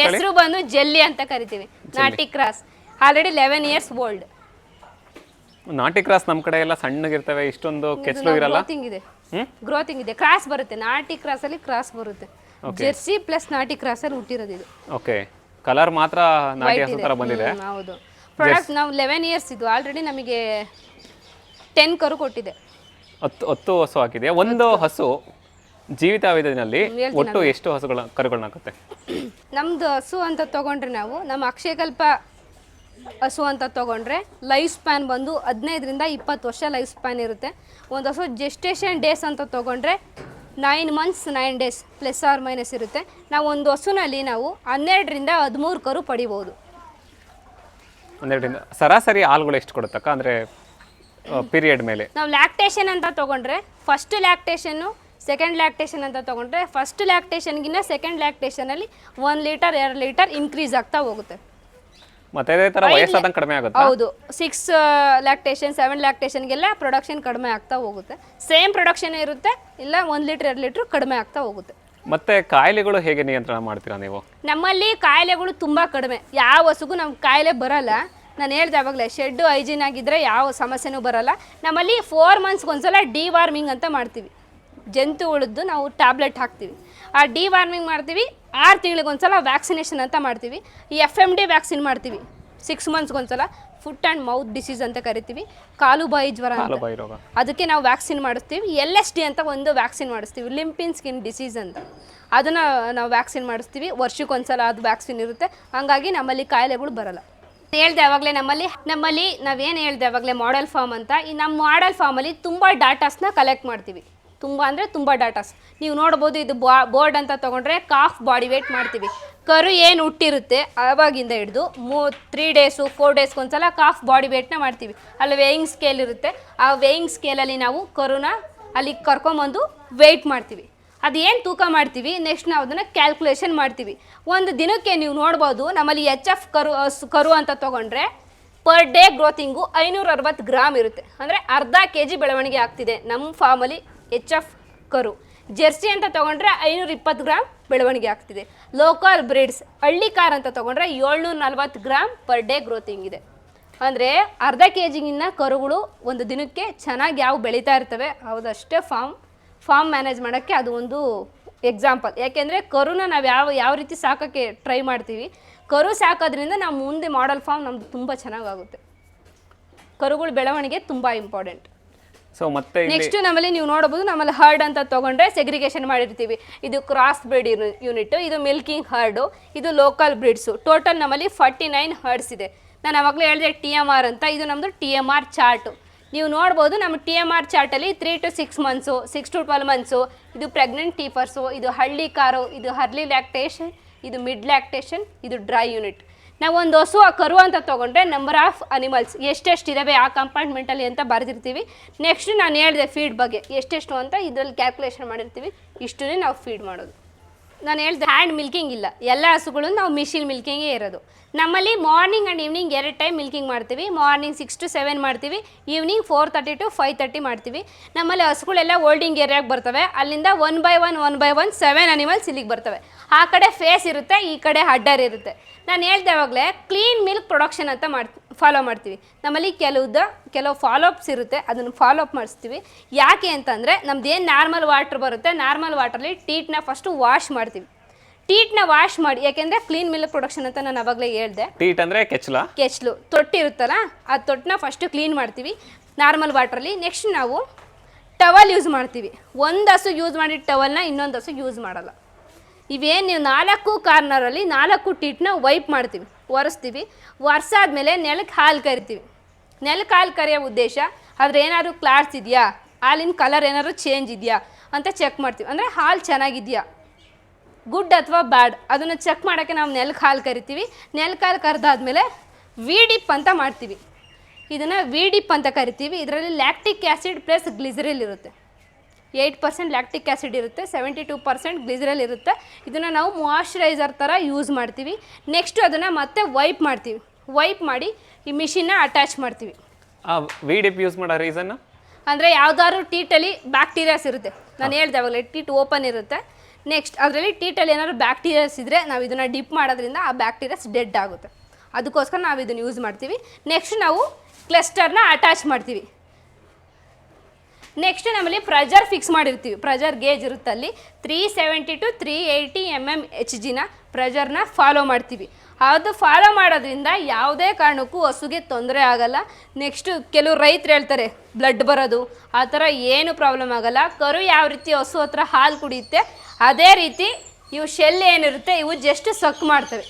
ಹೆಸರು ಬಂದು ಜೆಲ್ಲಿ ಅಂತ ಕರಿತೀವಿ. ನಾಟಿ cross already eleven years old ನಾಟಿ ಕ್ರಾಸ್ ನಮ್ಮ ಕಡೆ ಎಲ್ಲ ಸಣ್ಣಗಿರ್ತವೆ ಇಷ್ಟೊಂದು ಕೆಚ್ಚಲು ಇರಲ್ಲ. ಇದೆ. ಗ್ರೋತಿಂಗ್ ಇದೆ. ಕ್ರಾಸ್ ಬರುತ್ತೆ. ನಾಟಿ ಕ್ರಾಸ್ ಅಲ್ಲಿ ಕ್ರಾಸ್ ಬರುತ್ತೆ. ಜೆರ್ಸಿ ಪ್ಲಸ್ ನಾಟಿ ಕ್ರಾಸ್ ಅಲ್ಲಿ ಹುಟ್ಟಿರೋದು ಇದು. ಓಕೆ ಕಲರ್ ಮಾತ್ರ ನಾಟಿ White ತರ. ಬಂದಿದೆ. ಹೌದು. ಪ್ರಾಡಕ್ಟ್ ನಾವು ಲೆವೆನ್ ಇಯರ್ಸ್ ಇದು. ಆಲ್ರೆಡಿ ನಮಗೆ ಟೆನ್ ಕರು ಕೊಟ್ಟಿದೆ. ಹತ್ತು ಹತ್ತು ಹಸು ಹಾಕಿದೆ ಒಂದು ಹಸು ಜೀವಿತಾವಧಿನಲ್ಲಿ ಒಟ್ಟು ಎಷ್ಟು ಹಸುಗಳ ಕರುಗಳನ್ನ ಹಾಕುತ್ತೆ? ನಮ್ದು ಹಸು ಅಂತ ತಗೊಂಡ್ರೆ ನಾವು ನಮ್ಮ ಅಕ್ಷಯಕಲ್ಪ ಹಸು ಅಂತ ತಗೊಂಡ್ರೆ ಲೈಫ್ ಸ್ಪ್ಯಾನ್ ಬಂದು ಹದಿನೈದರಿಂದ ಇಪ್ಪತ್ತು ವರ್ಷ ಲೈಫ್ ಸ್ಪ್ಯಾನ್ ಇರುತ್ತೆ. ಒಂದು ಹಸು ಜೆಸ್ಟೇಷನ್ ಡೇಸ್ ಅಂತ ತಗೊಂಡ್ರೆ nine months nine days plus or minus ಇರುತ್ತೆ. ನಾವು ಒಂದು ಹಸುನಲ್ಲಿ ನಾವು ಹನ್ನೆರಡರಿಂದ ಹದಿಮೂರು ಕರು ಪಡಿಬೋದು. ಹನ್ನೆರಡರಿಂದ ಸರಾಸರಿ ಹಾಲುಗಳು ಎಷ್ಟು ಕೊಡುತ್ತಕ್ಕ? ಅಂದರೆ ಪೀರಿಯಡ್ ಮೇಲೆ. ನಾವು ಲ್ಯಾಕ್ಟೇಷನ್ ಅಂತ ತಗೊಂಡ್ರೆ ಫಸ್ಟ್ ಲ್ಯಾಕ್ಟೇಷನ್ ಸೆಕೆಂಡ್ ಲ್ಯಾಕ್ಟೇಷನ್ ಅಂತ ತಗೊಂಡ್ರೆ ಫಸ್ಟ್ ಲ್ಯಾಕ್ಟೇಷನ್ಗಿನ್ನ ಸೆಕೆಂಡ್ ಲ್ಯಾಕ್ಟೇಷನ್ ಅಲ್ಲಿ ಒನ್ ಲೀಟರ್ ಎರಡು ಲೀಟರ್ ಇನ್ಕ್ರೀಸ್ ಆಗ್ತಾ ಹೋಗುತ್ತೆ. ಮತ್ತೆ ಅದೇ ತರ ವಯಸ್ಸಾದಂಗೆ ಕಡಿಮೆ ಆಗುತ್ತಾ? ಹೌದು. ಸಿಕ್ಸ್ ಲ್ಯಾಕ್ಟೇಷನ್ ಸೆವೆನ್ ಲ್ಯಾಕ್ಟೇಷನ್ಗೆಲ್ಲ ಪ್ರೊಡಕ್ಷನ್ ಕಡಿಮೆ ಆಗ್ತಾ ಹೋಗುತ್ತೆ. ಸೇಮ್ ಪ್ರೊಡಕ್ಷನ್ ಇರುತ್ತೆ ಇಲ್ಲ ಒಂದು ಲೀಟರ್ ಎರಡು ಲೀಟರ್ ಕಡಿಮೆ ಆಗ್ತಾ ಹೋಗುತ್ತೆ. ಮತ್ತೆ ಕಾಯಿಲೆಗಳು ಹೇಗೆ ನಿಯಂತ್ರಣ ಮಾಡ್ತೀರಾ ನೀವು? ನಮ್ಮಲ್ಲಿ ಕಾಯಿಲೆಗಳು ತುಂಬಾ ಕಡಿಮೆ. ಯಾವ ಹಸುಗೂ ನಮ್ಗೆ ಕಾಯಿಲೆ ಬರಲ್ಲ. ನಾನು ಹೇಳ್ದೆ ಅವಾಗಲೇ ಶೆಡ್ಡು ಹೈಜೀನ್ ಆಗಿದ್ದರೆ ಯಾವ ಸಮಸ್ಯೆನೂ ಬರಲ್ಲ. ನಮ್ಮಲ್ಲಿ ಫೋರ್ ಮಂತ್ಸ್ಗೆ ಒಂದ್ಸಲ ಡಿ ವಾರ್ಮಿಂಗ್ ಅಂತ ಮಾಡ್ತೀವಿ. ಜಂತು ಉಳಿದು ನಾವು ಟ್ಯಾಬ್ಲೆಟ್ ಹಾಕ್ತೀವಿ. ಆ ಡಿ ವಾರ್ಮಿಂಗ್ ಮಾಡ್ತೀವಿ ಆರು ತಿಂಗಳಿಗೆ ಒಂದ್ಸಲ ವ್ಯಾಕ್ಸಿನೇಷನ್ ಅಂತ ಮಾಡ್ತೀವಿ. ಈ ಎಫ್ ಎಂ ಡಿ ವ್ಯಾಕ್ಸಿನ್ ಮಾಡ್ತೀವಿ. ಸಿಕ್ಸ್ ಮಂತ್ಸ್ಗೆ ಒಂದ್ಸಲ ಫುಟ್ ಆ್ಯಂಡ್ ಮೌತ್ ಡಿಸೀಸ್ ಅಂತ ಕರಿತೀವಿ. ಕಾಲುಬಾಯಿ ಜ್ವರ ಅದಕ್ಕೆ ನಾವು ವ್ಯಾಕ್ಸಿನ್ ಮಾಡಿಸ್ತೀವಿ. ಎಲ್ ಎಸ್ ಡಿ ಅಂತ ಒಂದು ವ್ಯಾಕ್ಸಿನ್ ಮಾಡಿಸ್ತೀವಿ. ಲಿಂಪಿನ್ ಸ್ಕಿನ್ ಡಿಸೀಸ್ ಅಂತ. ಅದನ್ನು ನಾವು ವ್ಯಾಕ್ಸಿನ್ ಮಾಡಿಸ್ತೀವಿ. ವರ್ಷಕ್ಕೊಂದ್ಸಲ ಅದು ವ್ಯಾಕ್ಸಿನ್ ಇರುತ್ತೆ. ಹಂಗಾಗಿ ನಮ್ಮಲ್ಲಿ ಕಾಯಿಲೆಗಳು ಬರಲ್ಲ. ಹೇಳ್ದೆ ಅವಾಗಲೇ ನಮ್ಮಲ್ಲಿ. ನಮ್ಮಲ್ಲಿ ನಾವೇನು ಹೇಳ್ದೆ ಅವಾಗಲೇ ಮಾಡೆಲ್ ಫಾರ್ಮ್ ಅಂತ. ಈ ನಮ್ಮ ಮಾಡೆಲ್ ಫಾರ್ಮಲ್ಲಿ ತುಂಬ ಡಾಟಾಸ್ನ ಕಲೆಕ್ಟ್ ಮಾಡ್ತೀವಿ. ತುಂಬ ಅಂದರೆ ತುಂಬ ಡಾಟಾಸ್ ನೀವು ನೋಡ್ಬೋದು ಇದು ಬೋರ್ಡ್ ಅಂತ ತೊಗೊಂಡ್ರೆ ಕಾಫ್ ಬಾಡಿ ವೇಟ್ ಮಾಡ್ತೀವಿ. ಕರು ಏನು ಹುಟ್ಟಿರುತ್ತೆ ಆವಾಗಿಂದ ಹಿಡಿದು ಮೂ ತ್ರೀ ಡೇಸು ಫೋರ್ ಡೇಸ್ಗೆ ಒಂದ್ಸಲ ಕಾಫ್ ಬಾಡಿ ವೇಟ್ನ ಮಾಡ್ತೀವಿ. ಅಲ್ಲಿ ವೇಯಿಂಗ್ ಸ್ಕೇಲ್ ಇರುತ್ತೆ. ಆ ವೇಯಿಂಗ್ ಸ್ಕೇಲಲ್ಲಿ ನಾವು ಕರುನ ಅಲ್ಲಿ ಕರ್ಕೊಂಬಂದು ವೆಯ್ಟ್ ಮಾಡ್ತೀವಿ. ಅದು ಏನು ತೂಕ ಮಾಡ್ತೀವಿ? ನೆಕ್ಸ್ಟ್ ನಾವು ಅದನ್ನು ಕ್ಯಾಲ್ಕುಲೇಷನ್ ಮಾಡ್ತೀವಿ. ಒಂದು ದಿನಕ್ಕೆ ನೀವು ನೋಡ್ಬೋದು, ನಮ್ಮಲ್ಲಿ ಎಚ್ ಎಫ್ ಕರು ಕರು ಅಂತ ತೊಗೊಂಡ್ರೆ ಪರ್ ಡೇ ಗ್ರೋತಿಂಗು ಐನೂರ ಅರವತ್ತು ಗ್ರಾಮ್ ಇರುತ್ತೆ. ಅಂದರೆ ಅರ್ಧ ಕೆ ಜಿ ಬೆಳವಣಿಗೆ ಆಗ್ತಿದೆ ನಮ್ಮ ಫಾರ್ಮಲ್ಲಿ ಎಚ್ ಎಫ್ ಕರು. ಜೆರ್ಸಿ ಅಂತ ತೊಗೊಂಡ್ರೆ ಐನೂರ ಇಪ್ಪತ್ತು ಗ್ರಾಮ್ ಬೆಳವಣಿಗೆ ಆಗ್ತಿದೆ. ಲೋಕಲ್ ಬ್ರೀಡ್ಸ್ ಹಳ್ಳಿ ಕಾರ್ ಅಂತ ತೊಗೊಂಡ್ರೆ ಏಳ್ನೂರ ನಲ್ವತ್ತು ಗ್ರಾಮ್ ಪರ್ ಡೇ ಗ್ರೋತಿಂಗ್ ಇದೆ. ಅಂದರೆ ಅರ್ಧ ಕೆ ಜಿಗಿನ್ನ ಕರುಗಳು ಒಂದು ದಿನಕ್ಕೆ ಚೆನ್ನಾಗಿ ಯಾವ ಬೆಳೀತಾ ಇರ್ತವೆ, ಹೌದಷ್ಟೇ ಫಾರ್ಮ್ ಫಾರ್ಮ್ ಮ್ಯಾನೇಜ್ ಮಾಡೋಕ್ಕೆ ಅದು ಒಂದು ಎಕ್ಸಾಂಪಲ್. ಯಾಕೆಂದರೆ ಕರುನ ನಾವು ಯಾವ ಯಾವ ರೀತಿ ಸಾಕೋಕ್ಕೆ ಟ್ರೈ ಮಾಡ್ತೀವಿ ಕರು ಸಾಕೋದ್ರಿಂದ ನಾವು ಮುಂದೆ ಮಾಡಲ್ ಫಾರ್ಮ್ ನಮ್ದು ತುಂಬ ಚೆನ್ನಾಗಾಗುತ್ತೆ. ಕರುಗಳ ಬೆಳವಣಿಗೆ ತುಂಬ ಇಂಪಾರ್ಟೆಂಟ್. ಸೊ ಮತ್ತೆ ನೆಕ್ಸ್ಟ್ ನಮ್ಮಲ್ಲಿ ನೀವು ನೋಡಬಹುದು ನಮ್ಮಲ್ಲಿ ಹರ್ಡ್ ಅಂತ ತಗೊಂಡ್ರೆ ಸೆಗ್ರಿಗೇಷನ್ ಮಾಡಿರ್ತೀವಿ. ಇದು ಕ್ರಾಸ್ ಬ್ರೀಡ್ ಯೂನಿಟ್ ಇದು ಮಿಲ್ಕಿಂಗ್ ಹರ್ಡು ಇದು ಲೋಕಲ್ ಬ್ರೀಡ್ಸು ಟೋಟಲ್ ನಮ್ಮಲ್ಲಿ ಫಾರ್ಟಿ ನೈನ್ ಹರ್ಡ್ಸ್ ಇದೆ. ನಾನು ಅವಾಗಲೇ ಹೇಳಿದೆ ಟಿ ಎಂ ಆರ್ ಅಂತ ಇದು ನಮ್ಮದು ಟಿ ಎಂ ಆರ್ ಚಾರ್ಟು ನೀವು ನೋಡ್ಬೋದು ನಮ್ಮ T M R ಚಾರ್ಟಲ್ಲಿ three to six months six to twelve months ಇದು ಪ್ರೆಗ್ನೆಂಟ್ ಟೀಫರ್ಸು ಇದು ಹಳ್ಳಿ ಕಾರು ಇದು ಹರ್ಲಿ ಲ್ಯಾಕ್ಟೇಷನ್ ಇದು ಮಿಡ್ ಲ್ಯಾಕ್ಟೇಷನ್ ಇದು ಡ್ರೈ ಯೂನಿಟ್ ನಾವು ಒಂದು ಹಸು ಕರು ಅಂತ ತೊಗೊಂಡ್ರೆ ನಂಬರ್ ಆಫ್ ಅನಿಮಲ್ಸ್ ಎಷ್ಟೆಷ್ಟು ಇದ್ದಾವೆ ಆ ಕಂಪಾರ್ಟ್ಮೆಂಟಲ್ಲಿ ಅಂತ ಬರೆದಿರ್ತೀವಿ. ನೆಕ್ಸ್ಟ್ ನಾನು ಹೇಳಿದೆ ಫೀಡ್ ಬಗ್ಗೆ ಎಷ್ಟೆಷ್ಟು ಅಂತ ಇದರಲ್ಲಿ ಕ್ಯಾಲ್ಕುಲೇಷನ್ ಮಾಡಿರ್ತೀವಿ. ಇಷ್ಟನ್ನೇ ನಾವು ಫೀಡ್ ಮಾಡೋದು. ನಾನು ಹೇಳ್ದೆ ಹ್ಯಾಂಡ್ ಮಿಲ್ಕಿಂಗ್ ಇಲ್ಲ. ಎಲ್ಲ ಹಸುಗಳು ನಾವು ಮಿಷಿನ್ ಮಿಲ್ಕಿಂಗೇ ಇರೋದು. ನಮ್ಮಲ್ಲಿ ಮಾರ್ನಿಂಗ್ ಆ್ಯಂಡ್ ಈವ್ನಿಂಗ್ ಎರಡು ಟೈಮ್ ಮಿಲ್ಕಿಂಗ್ ಮಾಡ್ತೀವಿ. ಮಾರ್ನಿಂಗ್ ಸಿಕ್ಸ್ ಟು ಸೆವೆನ್ ಮಾಡ್ತೀವಿ. Evening four thirty to five thirty ಮಾಡ್ತೀವಿ. ನಮ್ಮಲ್ಲಿ ಹಸುಗಳೆಲ್ಲ ಓಲ್ಡಿಂಗ್ ಏರಿಯಾಗೆ ಬರ್ತವೆ? ಅಲ್ಲಿಂದ one by one one by one seven animals ಇಲ್ಲಿಗೆ ಬರ್ತವೆ. ಆ ಕಡೆ ಫೇಸ್ ಇರುತ್ತೆ, ಈ ಕಡೆ ಹಡ್ಡರ್ ಇರುತ್ತೆ ನಾನು ಹೇಳ್ದೆ ಅವಾಗಲೇ ಕ್ಲೀನ್ ಮಿಲ್ಕ್ ಪ್ರೊಡಕ್ಷನ್ ಅಂತ ಮಾಡ್ ಫಾಲೋ ಮಾಡ್ತೀವಿ. ನಮ್ಮಲ್ಲಿ ಕೆಲವ್ದು ಕೆಲವು ಫಾಲೋಅಪ್ಸ್ ಇರುತ್ತೆ ಅದನ್ನು ಫಾಲೋಅಪ್ ಮಾಡಿಸ್ತೀವಿ. ಯಾಕೆ ಅಂತಂದರೆ ನಮ್ದು ಏನು ನಾರ್ಮಲ್ ವಾಟ್ರ್ ಬರುತ್ತೆ ನಾರ್ಮಲ್ ವಾಟ್ರಲ್ಲಿ ಟೀಟ್ನ ಫಸ್ಟು ವಾಶ್ ಮಾಡ್ತೀವಿ. ಟೀಟ್ನ ವಾಶ್ ಮಾಡಿ ಯಾಕೆಂದ್ರೆ ಕ್ಲೀನ್ ಮಿಲ್ಕ್ ಪ್ರೊಡಕ್ಷನ್ ಅಂತ ನಾನು ಅವಾಗಲೇ ಹೇಳ್ದೆ. ಟೀಟ್ ಅಂದ್ರೆ ಕೆಚ್ಚಲ? ಕೆಚ್ಚಲು ತೊಟ್ಟಿರುತ್ತಲ್ಲ ಆ ತೊಟ್ಟನ್ನ ಫಸ್ಟು ಕ್ಲೀನ್ ಮಾಡ್ತೀವಿ. ನಾರ್ಮಲ್ ವಾಟ್ರಲ್ಲಿ ನೆಕ್ಸ್ಟ್ ನಾವು ಟವಲ್ ಯೂಸ್ ಮಾಡ್ತೀವಿ. ಒಂದು ಹಸು ಯೂಸ್ ಮಾಡಿದ ಟವಲ್ನ ಇನ್ನೊಂದು ಹಸು ಯೂಸ್ ಮಾಡಲ್ಲ. ಇವೇನು ನೀವು ನಾಲ್ಕು ಕಾರ್ನರಲ್ಲಿ ನಾಲ್ಕು ಟೀಟ್ನ ವೈಪ್ ಮಾಡ್ತೀವಿ. ಒರೆಸ್ತೀವಿ. ಒರೆಸಾದ್ಮೇಲೆ ನೆಲಕ್ಕೆ ಹಾಲು ಕರಿತೀವಿ. ನೆಲಕ್ಕೆ ಹಾಲು ಕರೆಯೋ ಉದ್ದೇಶ ಅದ್ರ ಏನಾದರೂ ಕ್ಲಾಟ್ಸ್ ಇದೆಯಾ? ಹಾಲಿನ ಕಲರ್ ಏನಾದರೂ ಚೇಂಜ್ ಇದೆಯಾ? ಅಂತ ಚೆಕ್ ಮಾಡ್ತೀವಿ. ಅಂದರೆ ಹಾಲು ಚೆನ್ನಾಗಿದೆಯಾ? ಗುಡ್ ಅಥವಾ ಬ್ಯಾಡ್ ಅದನ್ನು ಚೆಕ್ ಮಾಡೋಕ್ಕೆ ನಾವು ನೆಲಕ್ಕೆ ಹಾಲು ಕರಿತೀವಿ. ನೆಲಕ್ಕೆ ಹಾಲು ಕರೆದಾದ್ಮೇಲೆ ವಿ ಡಿಪ್ ಅಂತ ಮಾಡ್ತೀವಿ. ಇದನ್ನು ವಿ ಡಿಪ್ ಅಂತ ಕರಿತೀವಿ. ಇದರಲ್ಲಿ ಲ್ಯಾಕ್ಟಿಕ್ ಆ್ಯಸಿಡ್ ಪ್ಲಸ್ ಗ್ಲಿಸರಿಲ್ ಇರುತ್ತೆ. ಏಯ್ಟ್ ಪರ್ಸೆಂಟ್ ಲ್ಯಾಕ್ಟಿಕ್ ಆ್ಯಸಿಡ್ ಇರುತ್ತೆ ಸೆವೆಂಟಿ ಟೂ ಪರ್ಸೆಂಟ್ ಗ್ಲಿಸರಲ್ ಇರುತ್ತೆ. ಇದನ್ನು ನಾವು ಮಾಯಶ್ಚರೈಸರ್ ಥರ ಯೂಸ್ ಮಾಡ್ತೀವಿ. ನೆಕ್ಸ್ಟ್ ಅದನ್ನು ಮತ್ತೆ ವೈಪ್ ಮಾಡ್ತೀವಿ. ವೈಪ್ ಮಾಡಿ ಈ ಮಿಷಿನ್ನ ಅಟ್ಯಾಚ್ ಮಾಡ್ತೀವಿ. ವಿ ಡಿಪ್ ಯೂಸ್ ಮಾಡೋ ರೀಸನ್ ಅಂದರೆ ಯಾವ್ದಾದ್ರು ಟೀಟಲ್ಲಿ ಬ್ಯಾಕ್ಟೀರಿಯಾಸ್ ಇರುತ್ತೆ. ನಾನು ಹೇಳ್ದೆ ಅವಾಗಲೇ ಟೀಟ್ ಓಪನ್ ಇರುತ್ತೆ. ನೆಕ್ಸ್ಟ್ ಅದರಲ್ಲಿ ಟೀಟಲ್ಲಿ ಏನಾದ್ರು ಬ್ಯಾಕ್ಟೀರಿಯಾಸ್ ಇದ್ದರೆ ನಾವು ಇದನ್ನು ಡಿಪ್ ಮಾಡೋದ್ರಿಂದ ಆ ಬ್ಯಾಕ್ಟೀರಿಯಾಸ್ ಡೆಡ್ ಆಗುತ್ತೆ. ಅದಕ್ಕೋಸ್ಕರ ನಾವು ಇದನ್ನು ಯೂಸ್ ಮಾಡ್ತೀವಿ. ನೆಕ್ಸ್ಟ್ ನಾವು ಕ್ಲಸ್ಟರ್ನ ಅಟ್ಯಾಚ್ ಮಾಡ್ತೀವಿ. ನೆಕ್ಸ್ಟ್ ನಮ್ಮಲ್ಲಿ ಪ್ರೆಜರ್ ಫಿಕ್ಸ್ ಮಾಡಿರ್ತೀವಿ. ಪ್ರೆಜರ್ ಗೇಜ್ ಇರುತ್ತೆ ಅಲ್ಲಿ. Three seventy to three eighty M M H ಜಿನ ಪ್ರೆಜರ್ನ ಫಾಲೋ ಮಾಡ್ತೀವಿ. ಅದು ಫಾಲೋ ಮಾಡೋದ್ರಿಂದ ಯಾವುದೇ ಕಾರಣಕ್ಕೂ ಹಸುಗೆ ತೊಂದರೆ ಆಗಲ್ಲ. ನೆಕ್ಸ್ಟು ಕೆಲವು ರೈತರು ಹೇಳ್ತಾರೆ ಬ್ಲಡ್ ಬರೋದು, ಆ ಥರ ಏನು ಪ್ರಾಬ್ಲಮ್ ಆಗಲ್ಲ. ಕರು ಯಾವ ರೀತಿ ಹಸು ಹತ್ರ ಹಾಲು ಕುಡಿಯುತ್ತೆ, ಅದೇ ರೀತಿ ಇವು ಶೆಲ್ ಏನಿರುತ್ತೆ, ಇವು ಜಸ್ಟ್ ಸಕ್ ಮಾಡ್ತವೆ.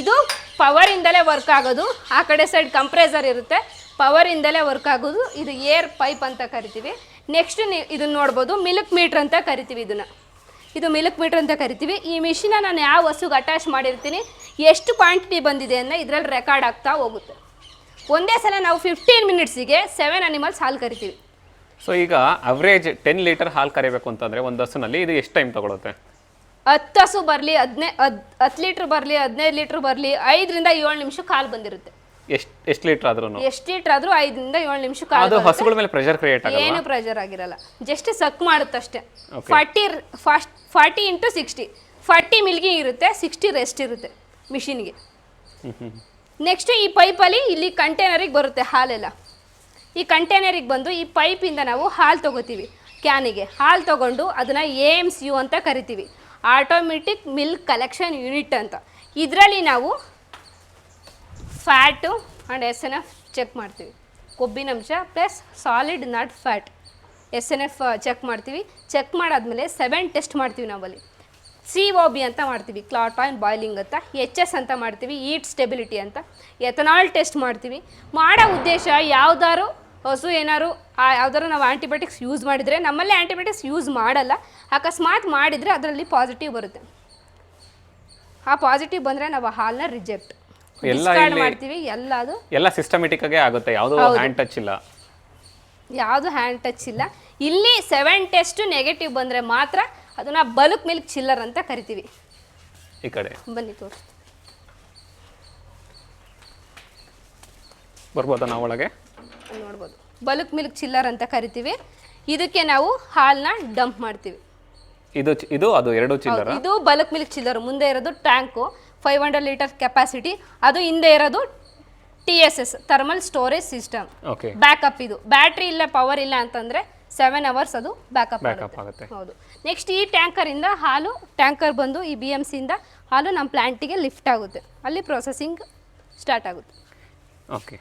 ಇದು ಪವರಿಂದಲೇ ವರ್ಕ್ ಆಗೋದು. ಆ ಕಡೆ ಸೈಡ್ ಕಂಪ್ರೆಸರ್ ಇರುತ್ತೆ. ಪವರಿಂದಲೇ ವರ್ಕ್ ಆಗೋದು. ಇದು ಏರ್ ಪೈಪ್ ಅಂತ ಕರಿತೀವಿ. ನೆಕ್ಸ್ಟ್ ನೀವು ಇದನ್ನು ನೋಡ್ಬೋದು ಮಿಲ್ಕ್ ಮೀಟ್ರ್ ಅಂತ ಕರಿತೀವಿ ಇದನ್ನು. ಇದು ಮಿಲ್ಕ್ ಮೀಟ್ರ್ ಅಂತ ಕರಿತೀವಿ. ಈ ಮಿಷಿನ ನಾನು ಯಾವ ವಸ್ತುಗೆ ಅಟ್ಯಾಚ್ ಮಾಡಿರ್ತೀನಿ ಎಷ್ಟು ಕ್ವಾಂಟಿಟಿ ಬಂದಿದೆ ಅನ್ನೋ ಇದರಲ್ಲಿ ರೆಕಾರ್ಡ್ ಆಗ್ತಾ ಹೋಗುತ್ತೆ. ಒಂದೇ ಸಲ ನಾವು ಫಿಫ್ಟೀನ್ ಮಿನಿಟ್ಸಿಗೆ ಸೆವೆನ್ ಅನಿಮಲ್ಸ್ ಹಾಲು ಕರಿತೀವಿ. ಸೊ ಈಗ ಅವರೇಜ್ ಟೆನ್ ಲೀಟರ್ ಹಾಲು ಕರಿಬೇಕು ಅಂತಂದ್ರೆ ಒಂದು ಹಸುನಲ್ಲಿ ಇದು ಎಷ್ಟು ಟೈಮ್ ತಗೊಳುತ್ತೆ? ಹತ್ತು ಹಸು ಬರಲಿ ಹದಿನೈ ಹದ್ ಹತ್ತು ಲೀಟ್ರ್ ಬರಲಿ ಹದಿನೈದು ಲೀಟ್ರ್ ಬರಲಿ ಐದರಿಂದ ಏಳು ನಿಮಿಷಕ್ಕೆ ಹಾಲು ಬಂದಿರುತ್ತೆ. ಎಷ್ಟು ಎಷ್ಟು ಲೀಟರ್ ಆದ್ರೂ ಎಷ್ಟು ಲೀಟರ್ ಆದರೂ ಐದರಿಂದ ಏಳು ನಿಮಿಷಕ್ಕೆ ಅದು ಹಸುಗಳ ಮೇಲೆ ಪ್ರೆಷರ್ ಕ್ರಿಯೇಟ್ ಆಗಲ್ಲ ಏನು ಪ್ರೆಷರ್ ಆಗಿರಲ್ಲ. Just suck ಮಾಡುತ್ತಷ್ಟೇ. Forty fast forty into sixty forty ಮಿಲ್ಗಿ ಇರುತ್ತೆ ಸಿಕ್ಸ್ಟಿ ರೆಸ್ಟ್ ಇರುತ್ತೆ ಮಿಷಿನ್ಗೆ ನೆಕ್ಸ್ಟ್ ಈ ಪೈಪಲ್ಲಿ ಇಲ್ಲಿ ಕಂಟೈನರಿಗೆ ಬರುತ್ತೆ ಹಾಲೆಲ್ಲ. ಈ ಕಂಟೈನರಿಗೆ ಬಂದು ಈ ಪೈಪಿಂದ ನಾವು ಹಾಲು ತಗೋತೀವಿ ಕ್ಯಾನಿಗೆ ಹಾಲು ತಗೊಂಡು ಅದನ್ನು ಸಿ ಯು ಅಂತ ಕರಿತೀವಿ. ಆಟೋಮೆಟಿಕ್ ಮಿಲ್ಕ್ ಕಲೆಕ್ಷನ್ ಯೂನಿಟ್ ಅಂತ. ಇದರಲ್ಲಿ ನಾವು fat and S N F check ಮಾಡ್ತೀವಿ. ಕೊಬ್ಬಿನಂಶ plus solid not fat. S N F check ಮಾಡ್ತೀವಿ. ಚೆಕ್ ಮಾಡಾದಮೇಲೆ ಸೆವೆನ್ ಟೆಸ್ಟ್ ಮಾಡ್ತೀವಿ ನಾವಲ್ಲಿ. ಸಿ ಒ ಬಿ ಅಂತ ಮಾಡ್ತೀವಿ, ಕ್ಲಾಟ್ ಆ್ಯಂಡ್ ಬಾಯ್ಲಿಂಗ್ ಅಂತ. ಎಚ್ ಎಸ್ ಅಂತ ಮಾಡ್ತೀವಿ ಈಟ್ ಸ್ಟೆಬಿಲಿಟಿ ಅಂತ. ಎಥನಾಲ್ ಟೆಸ್ಟ್ ಮಾಡ್ತೀವಿ. ಮಾಡೋ ಉದ್ದೇಶ ಯಾವ್ದಾದ್ರು ಹಸು ಏನಾದ್ರು ಯಾವ್ದಾದ್ರು ನಾವು ಆ್ಯಂಟಿಬಯೋಟಿಕ್ಸ್ ಯೂಸ್ ಮಾಡಿದರೆ ನಮ್ಮಲ್ಲಿ ಆ್ಯಂಟಿಬಯೋಟಿಕ್ಸ್ ಯೂಸ್ ಮಾಡಲ್ಲ. ಅಕಸ್ಮಾತ್ ಮಾಡಿದರೆ ಅದರಲ್ಲಿ ಪಾಸಿಟಿವ್ ಬರುತ್ತೆ. ಆ ಪಾಸಿಟಿವ್ ಬಂದರೆ ನಾವು ಆ ಹಾಲನ್ನ ರಿಜೆಕ್ಟ್. ಎಲ್ಲ ಇಲ್ಲಿ- ಮಾಡ್ತೀವಿ ಎಲ್ಲ ಅದು ಎಲ್ಲ ಸಿಸ್ಟಮೆಟಿಕ್ ಆಗೇ ಆಗುತ್ತೆ ಯಾವುದೋ ಹ್ಯಾಂಡ್ ಟಚ್ ಇಲ್ಲ. ಯಾವುದು ಹ್ಯಾಂಡ್ ಟಚ್ ಇಲ್ಲ. ಇಲ್ಲಿ ಸೆವೆನ್ ಟೆಸ್ಟ್ ನೆಗೆಟಿವ್ ಬಂದ್ರೆ ಮಾತ್ರ ಅದನ್ನ ಬಲ್ಕ್ ಮಿಲ್ಕ್ ಚಿಲ್ಲರ್ ಅಂತ ಕರಿತೀವಿ. ಈ ಕಡೆ. ಬನ್ನಿ ತೋರಿಸಿ. ಬರ್ಬೋದಾ ನಾವು ಒಳಗೆ? ನೋಡ್ಬೋದು. ಬಲ್ಕ್ ಮಿಲ್ಕ್ ಚಿಲ್ಲರ್ ಅಂತ ಕರಿತೀವಿ. ಇದಕ್ಕೆ ನಾವು ಹಾಲ್ನ ಡಂಪ್ ಮಾಡ್ತೀವಿ. ಇದು ಚಿ- ಇದು ಅದು ಎರಡು ಚಿಲ್ಲರ ಇದು ಬಲ್ಕ್ ಮಿಲ್ಕ್ ಚಿಲ್ಲರ್ ಮುಂದೆ ಇರೋದು tank. Five hundred litre capacity ಅದು ಹಿಂದೆ ಇರೋದು T S S thermal storage system backup ಇದು. ಬ್ಯಾಟ್ರಿ ಇಲ್ಲ ಪವರ್ ಇಲ್ಲ ಅಂತಂದ್ರೆ ಸೆವೆನ್ ಅವರ್ಸ್ ಅದು ಬ್ಯಾಕಪ್ ಬ್ಯಾಕಪ್ ಆಗುತ್ತೆ. ಹೌದು. ನೆಕ್ಸ್ಟ್ ಈ ಟ್ಯಾಂಕರ್ ಇಂದ ಹಾಲು ಟ್ಯಾಂಕರ್ ಬಂದು ಈ ಬಿ ಎಂ ಸಿಯಿಂದ ಹಾಲು ನಮ್ಮ ಪ್ಲ್ಯಾಂಟಿಗೆ ಲಿಫ್ಟ್ ಆಗುತ್ತೆ. ಅಲ್ಲಿ ಪ್ರೊಸೆಸಿಂಗ್ ಸ್ಟಾರ್ಟ್ ಆಗುತ್ತೆ. ಓಕೆ